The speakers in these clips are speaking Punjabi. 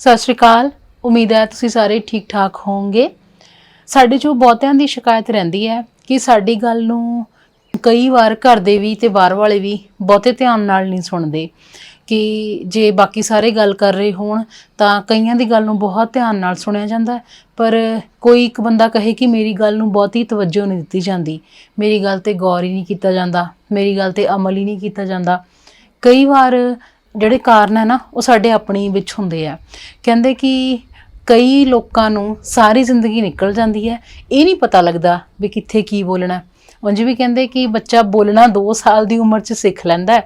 ਸਤਿ ਸ਼੍ਰੀ ਅਕਾਲ। ਉਮੀਦ ਹੈ ਤੁਸੀਂ ਸਾਰੇ ਠੀਕ ਠਾਕ ਹੋਵੋਗੇ। ਸਾਡੇ ਚੋਂ ਬਹੁਤਿਆਂ ਦੀ ਸ਼ਿਕਾਇਤ ਰਹਿੰਦੀ ਹੈ ਕਿ ਸਾਡੀ ਗੱਲ ਨੂੰ ਕਈ ਵਾਰ ਘਰ ਦੇ ਵੀ ਤੇ ਬਾਹਰ ਵਾਲੇ ਵੀ ਬਹੁਤੇ ਧਿਆਨ ਨਾਲ ਨਹੀਂ ਸੁਣਦੇ। ਕਿ ਜੇ ਬਾਕੀ ਸਾਰੇ ਗੱਲ ਕਰ ਰਹੇ ਹੋਣ ਤਾਂ ਕਈਆਂ ਦੀ ਗੱਲ ਨੂੰ ਬਹੁਤ ਧਿਆਨ ਨਾਲ ਸੁਣਿਆ ਜਾਂਦਾ ਪਰ ਕੋਈ ਇੱਕ ਬੰਦਾ ਕਹੇ ਕਿ ਮੇਰੀ ਗੱਲ ਨੂੰ ਬਹੁਤੀ ਤਵੱਜੋ ਨਹੀਂ ਦਿੱਤੀ ਜਾਂਦੀ। ਮੇਰੀ ਗੱਲ ਤੇ ਗੌਰ ਹੀ ਨਹੀਂ ਕੀਤਾ ਜਾਂਦਾ। ਮੇਰੀ ਗੱਲ ਤੇ ਅਮਲ ਹੀ ਨਹੀਂ ਕੀਤਾ ਜਾਂਦਾ। ਕਈ ਵਾਰ ਜਿਹੜੇ ਕਾਰਨ ਹੈ ਨਾ, ਉਹ ਸਾਡੇ ਆਪਣੀ ਵਿੱਚ ਹੁੰਦੇ ਆ ਕਹਿੰਦੇ ਕਿ ਕਈ ਲੋਕਾਂ ਨੂੰ ਸਾਰੀ ਜ਼ਿੰਦਗੀ ਨਿਕਲ ਜਾਂਦੀ ਹੈ, ਇਹ ਨਹੀਂ ਪਤਾ ਲੱਗਦਾ ਵੀ ਕਿੱਥੇ ਕੀ ਬੋਲਣਾ ਹੈ। ਉਂਝ ਵੀ ਕਹਿੰਦੇ ਕਿ ਬੱਚਾ ਬੋਲਣਾ 2 ਸਾਲ ਦੀ ਉਮਰ 'ਚ ਸਿੱਖ ਲੈਂਦਾ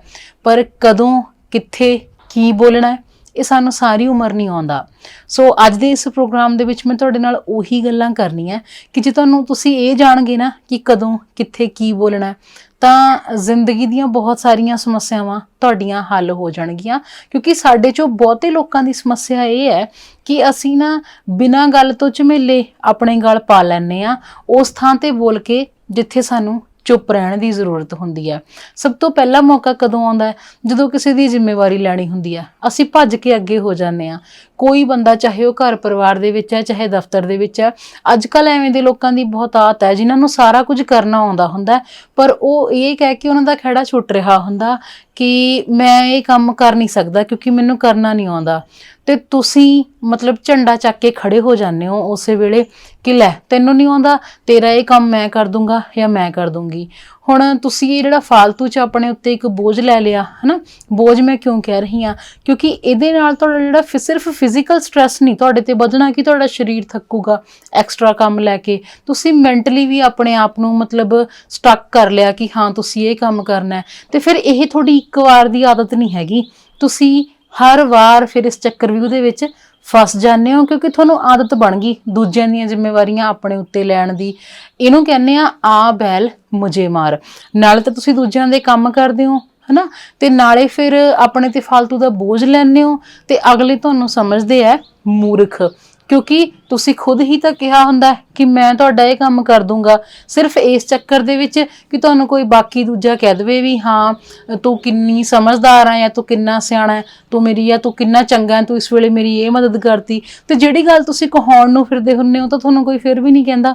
ਪਰ ਕਦੋਂ, ਕਿੱਥੇ, ਕੀ ਬੋਲਣਾ ਇਹ ਸਾਨੂੰ ਸਾਰੀ ਉਮਰ ਨਹੀਂ ਆਉਂਦਾ ਸੋ ਅੱਜ ਦੇ ਇਸ ਪ੍ਰੋਗਰਾਮ ਦੇ ਵਿੱਚ ਮੈਂ ਤੁਹਾਡੇ ਨਾਲ ਉਹੀ ਗੱਲਾਂ ਕਰਨੀਆਂ ਕਿ ਜੇ ਤੁਹਾਨੂੰ ਤੁਸੀਂ ਇਹ ਜਾਣਗੇ ਨਾ ਕਿ ਕਦੋਂ, ਕਿੱਥੇ ਕੀ ਬੋਲਣਾ ਤਾਂ ਜ਼ਿੰਦਗੀ ਦੀਆਂ ਬਹੁਤ ਸਾਰੀਆਂ ਸਮੱਸਿਆਵਾਂ ਤੁਹਾਡੀਆਂ ਹੱਲ ਹੋ ਜਾਣਗੀਆਂ। ਕਿਉਂਕਿ ਸਾਡੇ ਚੋਂ ਬਹੁਤੇ ਲੋਕਾਂ ਦੀ ਸਮੱਸਿਆ ਇਹ ਹੈ ਕਿ ਅਸੀਂ ਨਾ ਬਿਨਾਂ ਗੱਲ ਤੋਂ ਝਮੇਲੇ ਆਪਣੇ ਗਲ ਪਾ ਲੈਂਦੇ ਆ ਉਸ ਥਾਂ ਤੇ ਬੋਲ ਕੇ ਜਿੱਥੇ ਸਾਨੂੰ ਚੁੱਪ ਰਹਿਣ ਦੀ ਜ਼ਰੂਰਤ ਹੁੰਦੀ ਹੈ। ਸਭ ਤੋਂ ਪਹਿਲਾ ਮੌਕਾ ਕਦੋਂ ਆਉਂਦਾ ਹੈ? ਜਦੋਂ ਕਿਸੇ ਦੀ ਜ਼ਿੰਮੇਵਾਰੀ ਲੈਣੀ ਹੁੰਦੀ ਹੈ। ਅਸੀਂ ਭੱਜ ਕੇ ਅੱਗੇ ਹੋ ਜਾਂਦੇ ਆ ਕੋਈ ਬੰਦਾ ਚਾਹੇ ਉਹ ਘਰ ਪਰਿਵਾਰ ਦੇ ਵਿੱਚ ਹੈ, ਚਾਹੇ ਦਫ਼ਤਰ ਦੇ ਵਿੱਚ ਹੈ ਅੱਜ ਕੱਲ ਐਵੇਂ ਦੇ ਲੋਕਾਂ ਦੀ ਬਹੁਤ ਆਦਤ ਹੈ, ਜਿਨ੍ਹਾਂ ਨੂੰ ਸਾਰਾ ਕੁਝ ਕਰਨਾ ਆਉਂਦਾ ਹੁੰਦਾ ਪਰ ਉਹ ਇਹ ਕਹਿ ਕੇ ਉਹਨਾਂ ਦਾ ਖਹਿੜਾ ਛੁੱਟ ਰਿਹਾ ਹੁੰਦਾ ਕਿ ਮੈਂ ਇਹ ਕੰਮ ਕਰ ਨਹੀਂ ਸਕਦਾ ਕਿਉਂਕਿ ਮੈਨੂੰ ਕਰਨਾ ਨਹੀਂ ਆਉਂਦਾ। ਤੇ ਤੁਸੀਂ ਮਤਲਬ ਝੰਡਾ ਚੱਕ ਕੇ ਖੜੇ ਹੋ ਜਾਂਦੇ ਹੋ ਉਸੇ ਵੇਲੇ ਕਿ ਲੈ ਤੈਨੂੰ ਨਹੀਂ ਆਉਂਦਾ, ਤੇਰਾ ਇਹ ਕੰਮ ਮੈਂ ਕਰ ਦੂੰਗਾ ਜਾਂ ਮੈਂ ਕਰ ਦੂੰਗੀ। ਹੁਣ ਤੁਸੀਂ ਇਹ ਜਿਹੜਾ ਫਾਲਤੂ ਚ ਆਪਣੇ ਉੱਤੇ ਇੱਕ ਬੋਝ ਲੈ ਲਿਆ, ਹਨਾ? ਬੋਝ ਮੈਂ ਕਿਉਂ ਕਹਿ ਰਹੀ ਹਾਂ? ਕਿਉਂਕਿ ਇਹਦੇ ਨਾਲ ਤੁਹਾਡਾ ਜਿਹੜਾ ਫਿ- ਸਿਰਫ ਫਿਜ਼ੀਕਲ ਸਟ्रेस ਨਹੀਂ, ਤੁਹਾਡੇ ਤੇ ਵਧਣਾ ਕਿ ਤੁਹਾਡਾ ਸਰੀਰ ਥੱਕੂਗਾ ਐਕਸਟਰਾ ਕੰਮ ਲੈ ਕੇ। ਤੁਸੀਂ ਮੈਂਟਲੀ ਵੀ ਆਪਣੇ ਆਪ ਨੂੰ ਮਤਲਬ ਸਟਕ ਕਰ ਲਿਆ ਕਿ ਹਾਂ, ਤੁਸੀਂ ਇਹ ਕੰਮ ਕਰਨਾ ਹੈ। ਤੇ ਫਿਰ ਇਹ ਤੁਹਾਡੀ ਇੱਕ ਵਾਰ ਦੀ ਆਦਤ ਨਹੀਂ ਹੈਗੀ। ਤੁਸੀਂ ਹਰ ਵਾਰ ਫਿਰ ਇਸ ਚੱਕਰ ਚੱਕਰਵਿਊਹ ਦੇ ਵਿੱਚ ਫਸ ਜਾਂਦੇ ਹੋ ਕਿਉਂਕਿ ਤੁਹਾਨੂੰ ਆਦਤ ਬਣ ਗਈ ਦੂਜਿਆਂ ਦੀਆਂ ਜ਼ਿੰਮੇਵਾਰੀਆਂ ਆਪਣੇ ਉੱਤੇ ਲੈਣ ਦੀ। ਇਹਨੂੰ ਕਹਿੰਦੇ ਆ ਆ ਬੈਲ ਮੁਝੇ ਮਾਰ। ਨਾਲੇ ਤਾਂ ਤੁਸੀਂ ਦੂਜਿਆਂ ਦੇ ਕੰਮ ਕਰਦੇ ਹੋ, ਹਨਾ? ਤੇ ਨਾਲੇ ਫਿਰ ਆਪਣੇ ਤੇ ਫालतू ਦਾ ਬੋਝ ਲੈਂਦੇ ਹੋ ਤੇ ਅਗਲੇ ਤੁਹਾਨੂੰ ਸਮਝਦੇ ਆ, ਮੂਰਖ। ਕਿਉਂਕਿ ਤੁਸੀਂ ਖੁਦ ਹੀ ਤਾਂ ਕਿਹਾ ਹੁੰਦਾ ਕਿ ਮੈਂ ਤੁਹਾਡਾ ਇਹ ਕੰਮ ਕਰ ਦੂੰਗਾ। ਸਿਰਫ ਇਸ ਚੱਕਰ ਦੇ ਵਿੱਚ ਕਿ ਤੁਹਾਨੂੰ ਕੋਈ ਬਾਕੀ ਦੂਜਾ ਕਹਿ ਦਵੇ ਵੀ ਹਾਂ, ਤੂੰ ਕਿੰਨੀ ਸਮਝਦਾਰ ਆ ਜਾਂ ਤੂੰ ਕਿੰਨਾ ਸਿਆਣਾ ਹੈ, ਤੂੰ ਮੇਰੀ ਆ, ਤੂੰ ਕਿੰਨਾ ਚੰਗਾ ਹੈ, ਤੂੰ ਇਸ ਵੇਲੇ ਮੇਰੀ ਇਹ ਮਦਦ ਕਰਤੀ। ਤੇ ਜਿਹੜੀ ਗੱਲ ਤੁਸੀਂ ਕਹਾਉਣ ਨੂੰ ਫਿਰਦੇ ਹੁੰਨੇ ਹੋ ਤਾਂ ਤੁਹਾਨੂੰ ਕੋਈ ਫਿਰ ਵੀ ਨਹੀਂ ਕਹਿੰਦਾ।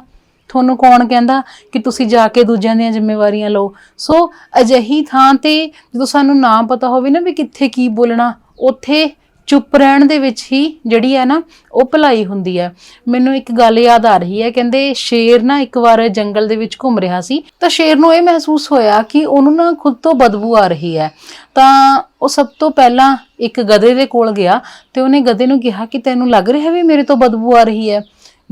ਤੁਹਾਨੂੰ ਕੌਣ ਕਹਿੰਦਾ ਕਿ ਤੁਸੀਂ ਜਾ ਕੇ ਦੂਜਿਆਂ ਦੀਆਂ ਜ਼ਿੰਮੇਵਾਰੀਆਂ ਲਓ। ਸੋ ਅਜਿਹੀ ਥਾਂ ਤੇ ਜਦੋਂ ਸਾਨੂੰ ਨਾ ਪਤਾ ਹੋਵੇ ਨਾ ਵੀ ਕਿੱਥੇ ਕੀ ਬੋਲਣਾ, ਉੱਥੇ ਚੁੱਪ ਰਹਿਣ ਦੇ ਵਿੱਚ ਹੀ ਜਿਹੜੀ ਹੈ ਨਾ, ਉਹ ਭਲਾਈ ਹੁੰਦੀ ਹੈ। ਮੈਨੂੰ ਇੱਕ ਗੱਲ ਯਾਦ ਆ ਰਹੀ ਹੈ, ਕਹਿੰਦੇ ਸ਼ੇਰ ਨਾ ਇੱਕ ਵਾਰ ਜੰਗਲ ਦੇ ਵਿੱਚ ਘੁੰਮ ਰਿਹਾ ਸੀ। ਤਾਂ ਸ਼ੇਰ ਨੂੰ ਇਹ ਮਹਿਸੂਸ ਹੋਇਆ ਕਿ ਉਹਨੂੰ ਨਾ ਖੁਦ ਤੋਂ ਬਦਬੂ ਆ ਰਹੀ ਹੈ। ਤਾਂ ਉਹ ਸਭ ਤੋਂ ਪਹਿਲਾਂ ਇੱਕ ਗਧੇ ਦੇ ਕੋਲ ਗਿਆ ਤੇ ਉਹਨੇ ਗਧੇ ਨੂੰ ਕਿਹਾ ਕਿ ਤੈਨੂੰ ਲੱਗ ਰਿਹਾ ਵੀ ਮੇਰੇ ਤੋਂ ਬਦਬੂ ਆ ਰਹੀ ਹੈ?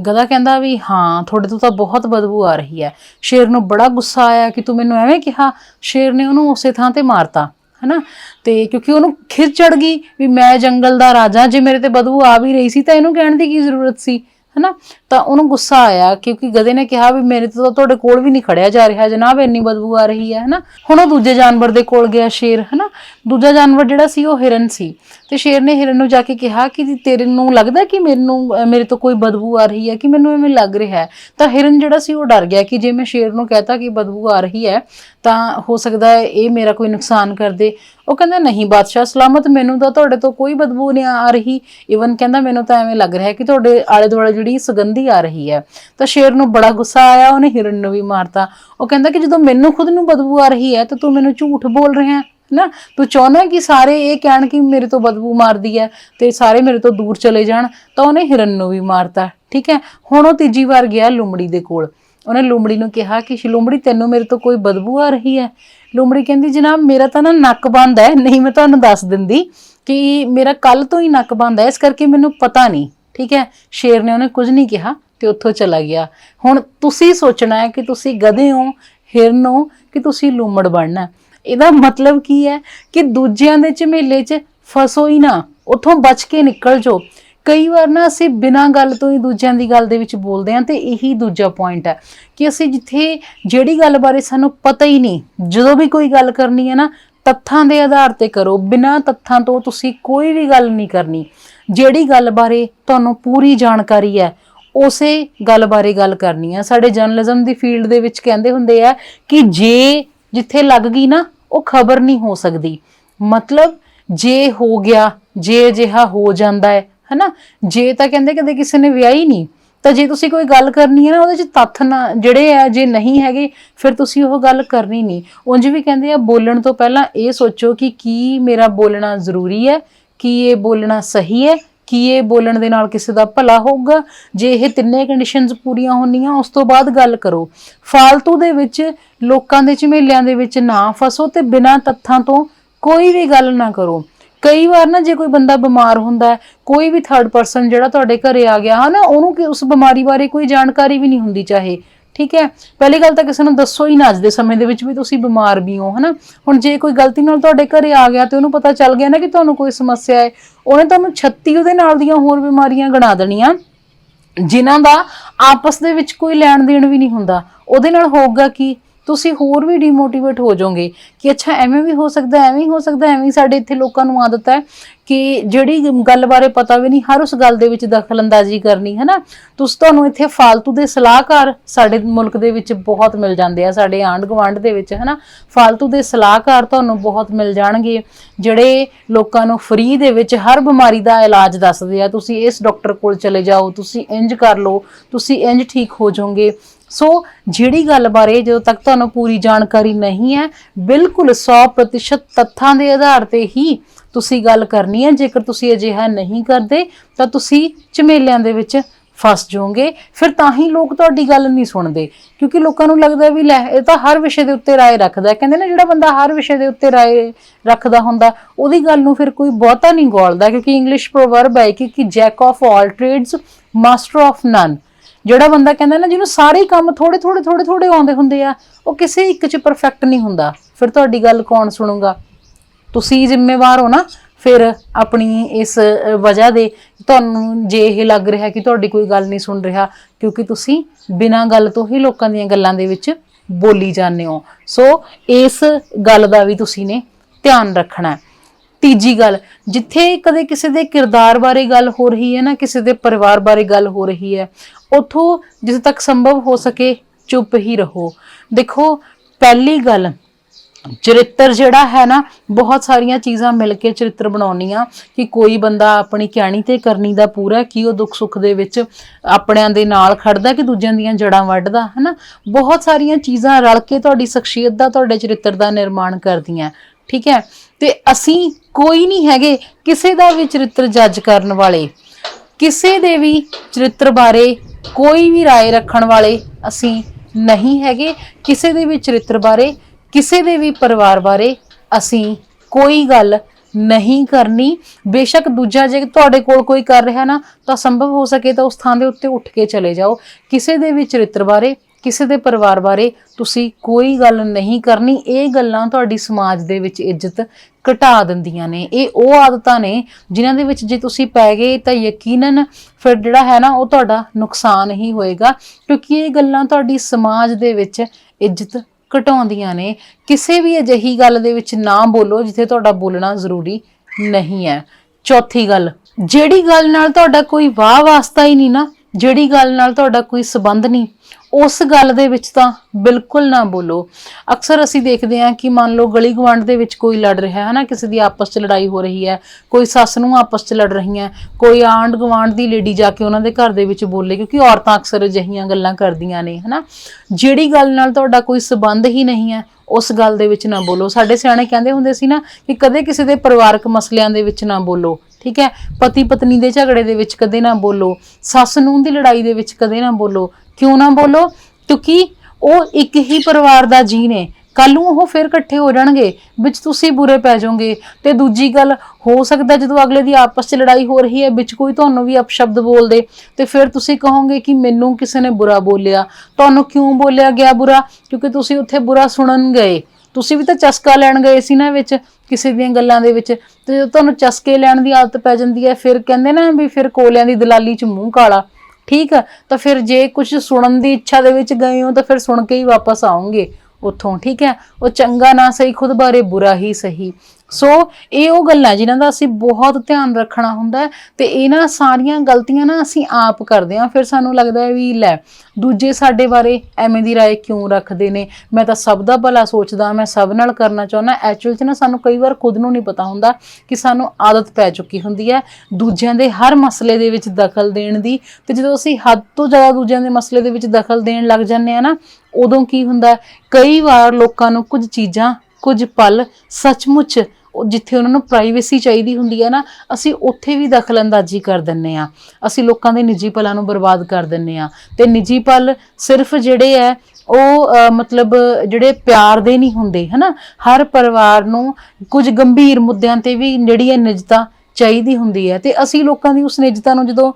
ਗਧਾ ਕਹਿੰਦਾ ਵੀ ਹਾਂ, ਤੁਹਾਡੇ ਤੋਂ ਤਾਂ ਬਹੁਤ ਬਦਬੂ ਆ ਰਹੀ ਹੈ। ਸ਼ੇਰ ਨੂੰ ਬੜਾ ਗੁੱਸਾ ਆਇਆ ਕਿ ਤੂੰ ਮੈਨੂੰ ਐਵੇਂ ਕਿਹਾ। ਸ਼ੇਰ ਨੇ ਉਹਨੂੰ ਉਸੇ ਥਾਂ ਤੇ ਮਾਰਤਾ। ਹਨਾ? ਤੇ ਕਿਉਂਕਿ ਉਹਨੂੰ ਖਿਰ ਚੜ ਗਈ ਵੀ ਮੈਂ ਜੰਗਲ ਦਾ ਰਾਜਾ, ਜੇ ਮੇਰੇ ਤੇ ਬਦਬੂ ਆ ਵੀ ਰਹੀ ਸੀ ਤਾਂ ਇਹਨੂੰ ਕਹਿਣ ਦੀ ਕੀ ਜ਼ਰੂਰਤ ਸੀ, ਹਨਾ? ਤਾਂ ਉਹਨੂੰ ਗੁੱਸਾ ਆਇਆ ਕਿਉਂਕਿ ਗਧੇ ਨੇ ਕਿਹਾ ਵੀ ਮੇਰੇ ਤੋਂ ਤਾਂ ਤੁਹਾਡੇ ਕੋਲ ਵੀ ਨਹੀਂ ਖੜਿਆ ਜਾ ਰਿਹਾ, ਜਨਾਬ ਇੰਨੀ ਬਦਬੂ ਆ ਰਹੀ ਹੈ, ਹਨਾ? ਹੁਣ ਉਹ ਦੂਜੇ ਜਾਨਵਰ ਦੇ ਕੋਲ ਗਿਆ ਸ਼ੇਰ, ਹਨਾ? ਦੂਜਾ ਜਾਨਵਰ ਜਿਹੜਾ ਸੀ ਉਹ ਹਿਰਨ ਸੀ ਤੇ ਸ਼ੇਰ ਨੇ ਹਿਰਨ ਨੂੰ ਜਾ ਕੇ ਕਿਹਾ ਕਿ ਤੇਰੇ ਨੂੰ ਲੱਗਦਾ ਕਿ ਮੈਨੂੰ ਮੇਰੇ ਤੋਂ ਕੋਈ ਬਦਬੂ ਆ ਰਹੀ ਹੈ, ਕਿ ਮੈਨੂੰ ਐਵੇਂ ਲੱਗ ਰਿਹਾ ਹੈ? ਤਾਂ ਹਿਰਨ ਜਿਹੜਾ ਸੀ ਉਹ ਡਰ ਗਿਆ ਕਿ ਜੇ ਮੈਂ ਸ਼ੇਰ ਨੂੰ ਕਹਤਾ ਕਿ ਬਦਬੂ ਆ ਰਹੀ ਹੈ, ਤਾਂ ਹੋ ਸਕਦਾ ਹੈ ਇਹ ਮੇਰਾ ਕੋਈ ਨੁਕਸਾਨ ਕਰ ਦੇ। ਉਹ ਕਹਿੰਦਾ, ਨਹੀਂ ਬਾਦਸ਼ਾਹ, ਸਲਾਮਤ ਮੈਨੂੰ ਤਾਂ ਤੁਹਾਡੇ ਤੋਂ ਕੋਈ ਬਦਬੂ ਨਹੀਂ ਆ ਰਹੀ। ਇਵਨ ਕਹਿੰਦਾ, ਮੈਨੂੰ ਤਾਂ ਐਵੇਂ ਲੱਗ ਰਿਹਾ ਹੈ ਕਿ ਤੁਹਾਡੇ ਆਲੇ ਦੁਆਲੇ ਜਿਹੜੀ ਸੁਗੰਧੀ ਆ ਰਹੀ ਹੈ। ਤਾਂ ਸ਼ੇਰ ਨੂੰ ਬੜਾ ਗੁੱਸਾ ਆਇਆ, ਉਹਨੇ ਹਿਰਨ ਨੂੰ ਵੀ ਮਾਰਤਾ। ਉਹ ਕਹਿੰਦਾ ਕਿ ਜਦੋਂ ਮੈਨੂੰ ਖੁਦ ਨੂੰ ਬਦਬੂ ਆ ਰਹੀ ਹੈ ਤਾਂ ਤੂੰ ਮੈਨੂੰ ਝੂਠ ਬੋਲ ਰਿਹਾ ਹੈ ਨਾ ਤੂੰ ਚਾਹੁੰਦਾ ਕਿ ਸਾਰੇ ਇਹ ਕਹਿਣ ਕਿ ਮੇਰੇ ਤੋਂ ਬਦਬੂ ਮਾਰਦੀ ਹੈ ਤੇ ਸਾਰੇ ਮੇਰੇ ਤੋਂ ਦੂਰ ਚਲੇ ਜਾਣ, ਤਾਂ ਉਹਨੇ ਹਿਰਨ ਨੂੰ ਵੀ ਮਾਰਤਾ, ਠੀਕ ਹੈ? ਹੁਣ ਉਹ ਤੀਜੀ ਵਾਰ ਗਿਆ ਲੂੰਬੜੀ ਦੇ ਕੋਲ। ਉਹਨੇ ਲੂੰਬੜੀ ਨੂੰ ਕਿਹਾ ਕਿ ਲੂੰਬੜੀ, ਤੈਨੂੰ ਮੇਰੇ ਤੋਂ ਕੋਈ ਬਦਬੂ ਆ ਰਹੀ ਹੈ? ਲੂੰਬੜੀ ਕਹਿੰਦੀ, ਜਨਾਬ, ਮੇਰਾ ਤਾਂ ਨਾ ਨੱਕ ਬੰਦ ਹੈ। ਨਹੀਂ, ਮੈਂ ਤੁਹਾਨੂੰ ਦੱਸ ਦਿੰਦੀ ਕਿ ਮੇਰਾ ਕੱਲ ਤੋਂ ਹੀ ਨੱਕ ਬੰਦ ਹੈ। ਇਸ ਕਰਕੇ ਮੈਨੂੰ ਪਤਾ ਨਹੀਂ। ਠੀਕ ਹੈ? ਸ਼ੇਰ ਨੇ ਉਹਨੇ ਕੁਝ ਨਹੀਂ ਕਿਹਾ ਤੇ ਉੱਥੋਂ ਚਲਾ ਗਿਆ। ਹੁਣ ਤੁਸੀਂ ਸੋਚਣਾ ਹੈ ਕਿ ਤੁਸੀਂ ਗਧੇ ਹੋ, ਹਿਰਨ ਹੋ, ਕਿ ਤੁਸੀਂ ਲੂਮੜ ਬਣਨਾ ਇਹਦਾ ਮਤਲਬ ਕੀ ਹੈ ਕਿ ਦੂਜਿਆਂ ਦੇ ਝਮੇਲੇ 'ਚ ਫਸੋ ਹੀ ਨਾ, ਉੱਥੋਂ ਬਚ ਕੇ ਨਿਕਲ ਜਾਓ। ਕਈ ਵਾਰ ਨਾ ਅਸੀਂ ਬਿਨਾਂ ਗੱਲ ਤੋਂ ਹੀ ਦੂਜਿਆਂ ਦੀ ਗੱਲ ਦੇ ਵਿੱਚ ਬੋਲਦੇ ਹਾਂ ਤੇ ਇਹੀ ਦੂਜਾ ਪੁਆਇੰਟ ਹੈ ਕਿ ਅਸੀਂ ਜਿੱਥੇ ਜਿਹੜੀ ਗੱਲ ਬਾਰੇ ਸਾਨੂੰ ਪਤਾ ਹੀ ਨਹੀਂ, ਜਦੋਂ ਵੀ ਕੋਈ ਗੱਲ ਕਰਨੀ ਹੈ ਨਾ, ਤੱਥਾਂ ਦੇ ਆਧਾਰ ਤੇ ਕਰੋ। ਬਿਨਾਂ ਤੱਥਾਂ ਤੋਂ ਤੁਸੀਂ ਕੋਈ ਵੀ ਗੱਲ ਨਹੀਂ ਕਰਨੀ। ਜਿਹੜੀ ਗੱਲ ਬਾਰੇ ਤੁਹਾਨੂੰ ਪੂਰੀ ਜਾਣਕਾਰੀ ਹੈ, ਉਸੇ ਗੱਲ ਬਾਰੇ ਗੱਲ ਕਰਨੀ ਹੈ ਸਾਡੇ ਜਰਨਲਿਜ਼ਮ ਦੀ ਫੀਲਡ ਦੇ ਵਿੱਚ ਕਹਿੰਦੇ ਹੁੰਦੇ ਆ ਕਿ ਜੇ ਜਿੱਥੇ ਲੱਗ ਗਈ ਨਾ, ਉਹ ਖਬਰ ਨਹੀਂ ਹੋ ਸਕਦੀ। ਮਤਲਬ ਜੇ ਹੋ ਗਿਆ, ਜੇ ਅਜਿਹਾ ਹੋ ਜਾਂਦਾ ਹੈ, ਹਨਾ? ਜੇ ਤਾਂ ਕਹਿੰਦੇ ਕਦੇ ਕਿਸੇ ਨੇ ਵਿਆਹੀ ਨਹੀਂ, ਤਾਂ ਜੇ ਤੁਸੀਂ ਕੋਈ ਗੱਲ ਕਰਨੀ ਹੈ ਨਾ, ਉਹਦੇ ਚ ਤੱਥ ਨਾ ਜਿਹੜੇ ਆ, ਜੇ ਨਹੀਂ ਹੈਗੇ, ਫਿਰ ਤੁਸੀਂ ਉਹ ਗੱਲ ਕਰਨੀ ਨਹੀਂ। ਉਂਝ ਵੀ ਕਹਿੰਦੇ ਆ, ਬੋਲਣ ਤੋਂ ਪਹਿਲਾਂ ਇਹ ਸੋਚੋ ਕਿ ਕੀ ਮੇਰਾ ਬੋਲਣਾ ਜ਼ਰੂਰੀ ਹੈ ਕੀ ਇਹ ਬੋਲਣਾ ਸਹੀ ਹੈ? ਕੀ ਇਹ ਬੋਲਣ ਦੇ ਨਾਲ ਕਿਸੇ ਦਾ ਭਲਾ ਹੋਊਗਾ? ਜੇ ਇਹ ਤਿੰਨੇ ਕੰਡੀਸ਼ਨਸ ਪੂਰੀਆਂ ਹੋਣੀਆਂ, ਉਸ ਤੋਂ ਬਾਅਦ ਗੱਲ ਕਰੋ। ਫਾਲਤੂ ਦੇ ਵਿੱਚ ਲੋਕਾਂ ਦੇ ਝਮੇਲਿਆਂ ਦੇ ਵਿੱਚ ਨਾ ਫਸੋ ਤੇ ਬਿਨਾਂ ਤੱਥਾਂ ਤੋਂ ਕੋਈ ਵੀ ਗੱਲ ਨਾ ਕਰੋ। ਕਈ ਵਾਰ ਨਾ ਜੇ ਕੋਈ ਬੰਦਾ ਬਿਮਾਰ ਹੁੰਦਾ ਕੋਈ ਵੀ ਥਰਡ ਪਰਸਨ ਜਿਹੜਾ ਤੁਹਾਡੇ ਘਰੇ ਆ ਗਿਆ, ਹਨਾ, ਉਹਨੂੰ ਕਿ ਉਸ ਬਿਮਾਰੀ ਬਾਰੇ ਕੋਈ ਜਾਣਕਾਰੀ ਵੀ ਨਹੀਂ ਹੁੰਦੀ ਚਾਹੇ। ਠੀਕ ਹੈ? ਪਹਿਲੀ ਗੱਲ ਤਾਂ ਕਿਸੇ ਨੂੰ ਦੱਸੋ ਹੀ ਨਾ ਅੱਜ ਦੇ ਸਮੇਂ ਦੇ ਵਿੱਚ ਵੀ ਤੁਸੀਂ ਬਿਮਾਰ ਵੀ ਹੋ, ਹਨਾ? ਹੁਣ ਜੇ ਕੋਈ ਗਲਤੀ ਨਾਲ ਤੁਹਾਡੇ ਘਰੇ ਆ ਗਿਆ ਤੇ ਉਹਨੂੰ ਪਤਾ ਚੱਲ ਗਿਆ ਨਾ ਕਿ ਤੁਹਾਨੂੰ ਕੋਈ ਸਮੱਸਿਆ ਹੈ, ਉਹਨੇ ਤੁਹਾਨੂੰ 36 ਉਹਦੇ ਨਾਲ ਦੀਆਂ ਹੋਰ ਬਿਮਾਰੀਆਂ ਗਣਾ ਦੇਣੀਆਂ, ਜਿਨ੍ਹਾਂ ਦਾ ਆਪਸ ਦੇ ਵਿੱਚ ਕੋਈ ਲੈਣ ਦੇਣ ਵੀ ਨਹੀਂ ਹੁੰਦਾ। ਉਹਦੇ ਨਾਲ ਹੋਊਗਾ ਕੀ? ਤੁਸੀਂ ਹੋਰ ਵੀ ਡੀਮੋਟੀਵੇਟ ਹੋ ਜਾਓਗੇ ਕਿ ਅੱਛਾ, ਐਵੇਂ ਵੀ ਹੋ ਸਕਦਾ, ਐਵੇਂ ਹੋ ਸਕਦਾ, ਐਵੇਂ ਸਾਡੇ ਇੱਥੇ ਲੋਕਾਂ ਨੂੰ ਆਦਤ ਹੈ ਕਿ ਜਿਹੜੀ ਗੱਲ ਬਾਰੇ ਪਤਾ ਵੀ ਨਹੀਂ, ਹਰ ਉਸ ਗੱਲ ਦੇ ਵਿੱਚ ਦਖਲਅੰਦਾਜ਼ੀ ਕਰਨੀ ਹੈ ਨਾ ਤੁਸੀਂ ਤੁਹਾਨੂੰ ਇੱਥੇ ਫਾਲਤੂ ਦੇ ਸਲਾਹਕਾਰ ਸਾਡੇ ਮੁਲਕ ਦੇ ਵਿੱਚ ਬਹੁਤ ਮਿਲ ਜਾਂਦੇ ਆ, ਸਾਡੇ ਆਂਢ ਗੁਆਂਢ ਦੇ ਵਿੱਚ ਹੈ ਨਾ ਫਾਲਤੂ ਦੇ ਸਲਾਹਕਾਰ ਤੁਹਾਨੂੰ ਬਹੁਤ ਮਿਲ ਜਾਣਗੇ, ਜਿਹੜੇ ਲੋਕਾਂ ਨੂੰ ਫ੍ਰੀ ਦੇ ਵਿੱਚ ਹਰ ਬਿਮਾਰੀ ਦਾ ਇਲਾਜ ਦੱਸਦੇ ਆ, ਤੁਸੀਂ ਇਸ ਡਾਕਟਰ ਕੋਲ ਚਲੇ ਜਾਓ, ਤੁਸੀਂ ਇੰਜ ਕਰ ਲਓ, ਤੁਸੀਂ ਇੰਜ ਠੀਕ ਹੋ ਜਾਓਗੇ ਸੋ ਜਿਹੜੀ ਗੱਲ ਬਾਰੇ ਜਦੋਂ ਤੱਕ ਤੁਹਾਨੂੰ ਪੂਰੀ ਜਾਣਕਾਰੀ ਨਹੀਂ ਹੈ, ਬਿਲਕੁਲ 100% ਤੱਥਾਂ ਦੇ ਆਧਾਰ ਤੇ ਹੀ ਤੁਸੀਂ ਗੱਲ ਕਰਨੀ ਹੈ। ਜੇਕਰ ਤੁਸੀਂ ਅਜਿਹਾ ਨਹੀਂ ਕਰਦੇ, ਤਾਂ ਤੁਸੀਂ ਝਮੇਲਿਆਂ ਦੇ ਵਿੱਚ ਫਸ ਜਾਓਗੇ। ਫਿਰ ਤਾਂ ਹੀ ਲੋਕ ਤੁਹਾਡੀ ਗੱਲ ਨਹੀਂ ਸੁਣਦੇ, ਕਿਉਂਕਿ ਲੋਕਾਂ ਨੂੰ ਲੱਗਦਾ ਵੀ ਲੈ, ਇਹ ਤਾਂ ਹਰ ਵਿਸ਼ੇ ਦੇ ਉੱਤੇ ਰਾਏ ਰੱਖਦਾ ਕਹਿੰਦੇ ਨਾ ਜਿਹੜਾ ਬੰਦਾ ਹਰ ਵਿਸ਼ੇ ਦੇ ਉੱਤੇ ਰਾਏ ਰੱਖਦਾ ਹੁੰਦਾ, ਉਹਦੀ ਗੱਲ ਨੂੰ ਫਿਰ ਕੋਈ ਬਹੁਤਾ ਨਹੀਂ ਗੋਲਦਾ, ਕਿਉਂਕਿ ਇੰਗਲਿਸ਼ ਪ੍ਰੋਵਰਬ ਹੈ ਕਿ ਕਿ jack of all trades master of none ਜਿਹੜਾ ਬੰਦਾ ਕਹਿੰਦਾ ਨਾ ਜਿਹਨੂੰ ਸਾਰੇ ਹੀ ਕੰਮ ਥੋੜੇ ਥੋੜੇ ਥੋੜੇ ਥੋੜੇ ਆਉਂਦੇ ਹੁੰਦੇ ਆ, ਉਹ ਕਿਸੇ ਇੱਕ 'ਚ ਪਰਫੈਕਟ ਨਹੀਂ ਹੁੰਦਾ। ਫਿਰ ਤੁਹਾਡੀ ਗੱਲ ਕੌਣ ਸੁਣੂਗਾ? ਤੁਸੀਂ ਜ਼ਿੰਮੇਵਾਰ ਹੋ ਨਾ, ਫਿਰ ਆਪਣੀ ਇਸ ਵਜ੍ਹਾ ਦੇ ਤੁਹਾਨੂੰ ਜੇ ਇਹ ਲੱਗ ਰਿਹਾ ਕਿ ਤੁਹਾਡੀ ਕੋਈ ਗੱਲ ਨਹੀਂ ਸੁਣ ਰਿਹਾ, ਕਿਉਂਕਿ ਤੁਸੀਂ ਬਿਨਾਂ ਗੱਲ ਤੋਂ ਹੀ ਲੋਕਾਂ ਦੀਆਂ ਗੱਲਾਂ ਦੇ ਵਿੱਚ ਬੋਲੀ ਜਾਂਦੇ ਹੋ। ਸੋ ਇਸ ਗੱਲ ਦਾ ਵੀ ਤੁਸੀਂ ਨੇ ਧਿਆਨ ਰੱਖਣਾ। ਤੀਜੀ ਗੱਲ, ਜਿੱਥੇ ਕਦੇ ਕਿਸੇ ਦੇ ਕਿਰਦਾਰ ਬਾਰੇ ਗੱਲ ਹੋ ਰਹੀ ਹੈ ਨਾ, ਕਿਸੇ ਦੇ ਪਰਿਵਾਰ ਬਾਰੇ ਗੱਲ ਹੋ ਰਹੀ ਹੈ ਉਥੋਂ ਜਿੱਥੇ ਤੱਕ ਸੰਭਵ ਹੋ ਸਕੇ ਚੁੱਪ ਹੀ ਰਹੋ। ਦੇਖੋ, ਪਹਿਲੀ ਗੱਲ, ਚਰਿੱਤਰ ਜਿਹੜਾ ਹੈ ਨਾ, ਬਹੁਤ ਸਾਰੀਆਂ ਚੀਜ਼ਾਂ ਮਿਲ ਕੇ ਚਰਿੱਤਰ ਬਣਾਉਣੀਆਂ ਕਿ ਕੋਈ ਬੰਦਾ ਆਪਣੀ ਕਹਿਣੀ ਤੇ ਕਰਨੀ ਦਾ ਪੂਰਾ ਕੀ ਉਹ ਦੁੱਖ ਸੁੱਖ ਦੇ ਵਿੱਚ ਆਪਣਿਆਂ ਦੇ ਨਾਲ ਖੜਦਾ ਕਿ ਦੂਜਿਆਂ ਦੀਆਂ ਜੜਾਂ ਵੱਢਦਾ, ਹਨਾ? ਬਹੁਤ ਸਾਰੀਆਂ ਚੀਜ਼ਾਂ ਰਲ ਕੇ ਤੁਹਾਡੀ ਸ਼ਖਸੀਅਤ ਦਾ, ਤੁਹਾਡੇ ਚਰਿੱਤਰ ਦਾ ਨਿਰਮਾਣ ਕਰਦੀਆਂ, ਠੀਕ ਹੈ? ਤੇ ਅਸੀਂ ਕੋਈ ਨਹੀਂ ਹੈਗੇ ਕਿਸੇ ਦਾ ਵੀ ਚਰਿੱਤਰ ਜੱਜ ਕਰਨ ਵਾਲੇ। ਕਿਸੇ ਦੇ ਵੀ ਚਰਿੱਤਰ ਬਾਰੇ ਕੋਈ ਵੀ رائے ਰੱਖਣ ਵਾਲੇ ਅਸੀਂ ਨਹੀਂ ਹੈਗੇ ਕਿਸੇ ਦੇ ਵੀ ਚਰਿੱਤਰ ਬਾਰੇ ਕਿਸੇ ਦੇ ਵੀ ਪਰਿਵਾਰ ਬਾਰੇ ਅਸੀਂ ਕੋਈ ਗੱਲ ਨਹੀਂ ਕਰਨੀ ਬੇਸ਼ੱਕ ਦੂਜਾ ਜੇ ਤੁਹਾਡੇ ਕੋਲ ਕੋਈ ਕਰ ਰਿਹਾ ਨਾ ਤਾਂ ਸੰਭਵ ਹੋ ਸਕੇ ਤਾਂ ਉਸ ਥਾਂ ਦੇ ਉੱਤੇ ਉੱਠ ਕੇ ਚਲੇ ਜਾਓ ਕਿਸੇ ਦੇ ਵੀ ਚਰਿੱਤਰ ਬਾਰੇ ਕਿਸੇ ਦੇ ਪਰਿਵਾਰ ਬਾਰੇ ਤੁਸੀਂ ਕੋਈ ਗੱਲ ਨਹੀਂ ਕਰਨੀ, ਇਹ ਗੱਲਾਂ ਤੁਹਾਡੀ ਸਮਾਜ ਦੇ ਵਿੱਚ ਇੱਜ਼ਤ ਘਟਾ ਦਿੰਦੀਆਂ ਨੇ। ਇਹ ਉਹ ਆਦਤਾਂ ਨੇ ਜਿਨ੍ਹਾਂ ਦੇ ਵਿੱਚ ਜੇ ਤੁਸੀਂ ਪੈ ਗਏ ਤਾਂ ਯਕੀਨਨ ਫਿਰ ਜਿਹੜਾ ਹੈ ਨਾ, ਉਹ ਤੁਹਾਡਾ ਨੁਕਸਾਨ ਹੀ ਹੋਏਗਾ, ਕਿਉਂਕਿ ਇਹ ਗੱਲਾਂ ਤੁਹਾਡੀ ਸਮਾਜ ਦੇ ਵਿੱਚ ਇੱਜ਼ਤ ਘਟਾਉਂਦੀਆਂ ਨੇ। ਕਿਸੇ ਵੀ ਅਜਿਹੀ ਗੱਲ ਦੇ ਵਿੱਚ ਨਾ ਬੋਲੋ ਜਿੱਥੇ ਤੁਹਾਡਾ ਬੋਲਣਾ ਜ਼ਰੂਰੀ ਨਹੀਂ ਹੈ। ਚੌਥੀ ਗੱਲ, ਜਿਹੜੀ ਗੱਲ ਨਾਲ ਤੁਹਾਡਾ ਕੋਈ ਵਾਹ ਵਾਸਤਾ ਹੀ ਨਹੀਂ ਨਾ, ਜਿਹੜੀ ਗੱਲ ਨਾਲ ਤੁਹਾਡਾ ਕੋਈ ਸਬੰਧ ਨਹੀਂ ਉਸ ਗੱਲ ਦੇ ਵਿੱਚ ਤਾਂ ਬਿਲਕੁਲ ਨਾ ਬੋਲੋ। ਅਕਸਰ ਅਸੀਂ ਦੇਖਦੇ ਹਾਂ ਕਿ ਮੰਨ ਲਓ ਗਲੀ ਗਵਾਂਢ ਦੇ ਵਿੱਚ ਕੋਈ ਲੜ ਰਿਹਾ ਹੈ ਨਾ, ਕਿਸੇ ਦੀ ਆਪਸ 'ਚ ਲੜਾਈ ਹੋ ਰਹੀ ਹੈ, ਕੋਈ ਸੱਸ ਨੂੰ ਆਪਸ 'ਚ ਲੜ ਰਹੀਆਂ, ਕੋਈ ਆਂਢ ਗਵਾਂਢ ਦੀ ਲੇਡੀ ਜਾ ਕੇ ਉਹਨਾਂ ਦੇ ਘਰ ਦੇ ਵਿੱਚ ਬੋਲੇ, ਕਿਉਂਕਿ ਔਰਤਾਂ ਅਕਸਰ ਅਜਿਹੀਆਂ ਗੱਲਾਂ ਕਰਦੀਆਂ ਨੇ, ਹਨਾ। ਜਿਹੜੀ ਗੱਲ ਨਾਲ ਤੁਹਾਡਾ ਕੋਈ ਸਬੰਧ ਹੀ ਨਹੀਂ ਹੈ, ਉਸ ਗੱਲ ਦੇ ਵਿੱਚ ਨਾ ਬੋਲੋ। ਸਾਡੇ ਸਿਆਣੇ ਕਹਿੰਦੇ ਹੁੰਦੇ ਸੀ ਨਾ ਕਿ ਕਦੇ ਕਿਸੇ ਦੇ ਪਰਿਵਾਰਕ ਮਸਲਿਆਂ ਦੇ ਵਿੱਚ ਨਾ ਬੋਲੋ, ਠੀਕ ਹੈ। ਪਤੀ ਪਤਨੀ ਦੇ ਝਗੜੇ ਦੇ ਵਿੱਚ ਕਦੇ ਨਾ ਬੋਲੋ, ਸੱਸ ਨੂੰਹ ਦੀ ਲੜਾਈ ਦੇ ਵਿੱਚ ਕਦੇ ਨਾ ਬੋਲੋ ਕਿਉਂ ਨਾ ਬੋਲੋ? ਕਿਉਂਕਿ ਉਹ ਇੱਕ ਹੀ ਪਰਿਵਾਰ ਦਾ ਜੀ ਨੇ। ਕੱਲ ਨੂੰ ਉਹ ਫਿਰ ਇਕੱਠੇ ਹੋ ਜਾਣਗੇ, ਵਿੱਚ ਤੁਸੀਂ ਬੁਰੇ ਪੈ ਜਾਓਗੇ। ਤੇ ਦੂਜੀ ਗੱਲ, ਹੋ ਸਕਦਾ ਜਦੋਂ ਅਗਲੇ ਦੀ ਆਪਸ 'ਚ ਲੜਾਈ ਹੋ ਰਹੀ ਹੈ, ਵਿੱਚ ਕੋਈ ਤੁਹਾਨੂੰ ਵੀ ਅਪਸ਼ਬਦ ਬੋਲਦੇ ਤੇ ਫਿਰ ਤੁਸੀਂ ਕਹੋਗੇ ਕਿ ਮੈਨੂੰ ਕਿਸੇ ਨੇ ਬੁਰਾ ਬੋਲਿਆ। ਤੁਹਾਨੂੰ ਕਿਉਂ ਬੋਲਿਆ ਗਿਆ ਬੁਰਾ? ਕਿਉਂਕਿ ਤੁਸੀਂ ਉੱਥੇ ਬੁਰਾ ਸੁਣਨ ਗਏ। ਤੁਸੀਂ ਵੀ ਤਾਂ ਚਸਕਾ ਲੈਣ ਗਏ ਸੀ ਨਾ ਵਿੱਚ, ਕਿਸੇ ਦੀਆਂ ਗੱਲਾਂ ਦੇ ਵਿੱਚ। ਤੇ ਜਦੋਂ ਤੁਹਾਨੂੰ ਚਸਕੇ ਲੈਣ ਦੀ ਆਦਤ ਪੈ ਜਾਂਦੀ ਹੈ, ਫਿਰ ਕਹਿੰਦੇ ਨਾ ਵੀ ਫਿਰ ਕੋਲਿਆਂ ਦੀ ਦਲਾਲੀ 'ਚ ਮੂੰਹ ਕਾਲਾ। ਠੀਕ ਆ? ਤਾਂ ਫਿਰ ਜੇ ਕੁਝ ਸੁਣਨ ਦੀ ਇੱਛਾ ਦੇ ਵਿੱਚ ਗਏ ਹੋ, ਤਾਂ ਫਿਰ ਸੁਣ ਕੇ ਹੀ ਵਾਪਸ ਆਉਂਗੇ ਉੱਥੋਂ, ਠੀਕ ਹੈ? ਉਹ ਚੰਗਾ ਨਾ ਸਹੀ, ਖੁਦ ਬਾਰੇ ਬੁਰਾ ਹੀ ਸਹੀ। ਸੋ ਇਹ ਉਹ ਗੱਲਾਂ ਜਿਨ੍ਹਾਂ ਦਾ ਅਸੀਂ ਬਹੁਤ ਧਿਆਨ ਰੱਖਣਾ ਹੁੰਦਾ ਹੈ ਤੇ ਇਹਨਾਂ ਸਾਰੀਆਂ ਗਲਤੀਆਂ ਨਾ ਅਸੀਂ ਆਪ ਕਰਦੇ ਹਾਂ ਫਿਰ ਸਾਨੂੰ ਲੱਗਦਾ ਹੈ ਵੀ ਲੈ ਦੂਜੇ ਸਾਡੇ ਬਾਰੇ ਐਵੇਂ ਦੀ رائے ਕਿਉਂ ਰੱਖਦੇ ਨੇ ਮੈਂ ਤਾਂ ਸਭ ਦਾ ਭਲਾ ਸੋਚਦਾ ਮੈਂ ਸਭ ਨਾਲ ਕਰਨਾ ਚਾਹੁੰਦਾ ਐਕਚੁਅਲ 'ਚ ਨਾ ਸਾਨੂੰ ਕਈ ਵਾਰ ਖੁਦ ਨੂੰ ਨਹੀਂ ਪਤਾ ਹੁੰਦਾ ਕਿ ਸਾਨੂੰ ਆਦਤ ਪੈ ਚੁੱਕੀ ਹੁੰਦੀ ਹੈ ਦੂਜਿਆਂ ਦੇ ਹਰ ਮਸਲੇ ਦੇ ਵਿੱਚ ਦਖਲ ਦੇਣ ਦੀ ਤੇ ਜਦੋਂ ਅਸੀਂ ਹੱਦ ਤੋਂ ਜ਼ਿਆਦਾ ਦੂਜਿਆਂ ਦੇ ਮਸਲੇ ਦੇ ਵਿੱਚ ਦਖਲ ਦੇਣ ਲੱਗ ਜਾਂਦੇ ਆ ਨਾ ਉਦੋਂ ਕੀ ਹੁੰਦਾ ਹੈ? ਕਈ ਵਾਰ ਲੋਕਾਂ ਨੂੰ ਕੁਝ ਚੀਜ਼ਾਂ ਕੁਝ ਪਲ ਸੱਚਮੁੱਚ ਉਹ ਜਿੱਥੇ ਉਹਨਾਂ ਨੂੰ ਪ੍ਰਾਈਵੇਸੀ ਚਾਹੀਦੀ ਹੁੰਦੀ ਹੈ ਨਾ ਅਸੀਂ ਉੱਥੇ ਵੀ ਦਖਲਅੰਦਾਜ਼ੀ ਕਰ ਦਿੰਨੇ ਆ ਅਸੀਂ ਲੋਕਾਂ ਦੇ ਨਿੱਜੀ ਪਲਾਂ ਨੂੰ ਬਰਬਾਦ ਕਰ ਦਿੰਨੇ ਆ ਤੇ ਨਿੱਜੀ ਪਲ ਸਿਰਫ ਜਿਹੜੇ ਹੈ ਉਹ ਅਹ, ਮਤਲਬ ਜਿਹੜੇ ਪਿਆਰ ਦੇ ਨਹੀਂ ਹੁੰਦੇ ਹਨਾ ਹਰ ਪਰਿਵਾਰ ਨੂੰ ਕੁਝ ਗੰਭੀਰ ਮੁੱਦਿਆਂ ਤੇ ਵੀ ਜਿਹੜੀ ਹੈ ਨਿਜਤਾ ਚਾਹੀਦੀ ਹੁੰਦੀ ਹੈ ਤੇ ਅਸੀਂ ਲੋਕਾਂ ਦੀ ਉਸ ਨਿਜਤਾ ਨੂੰ ਜਦੋਂ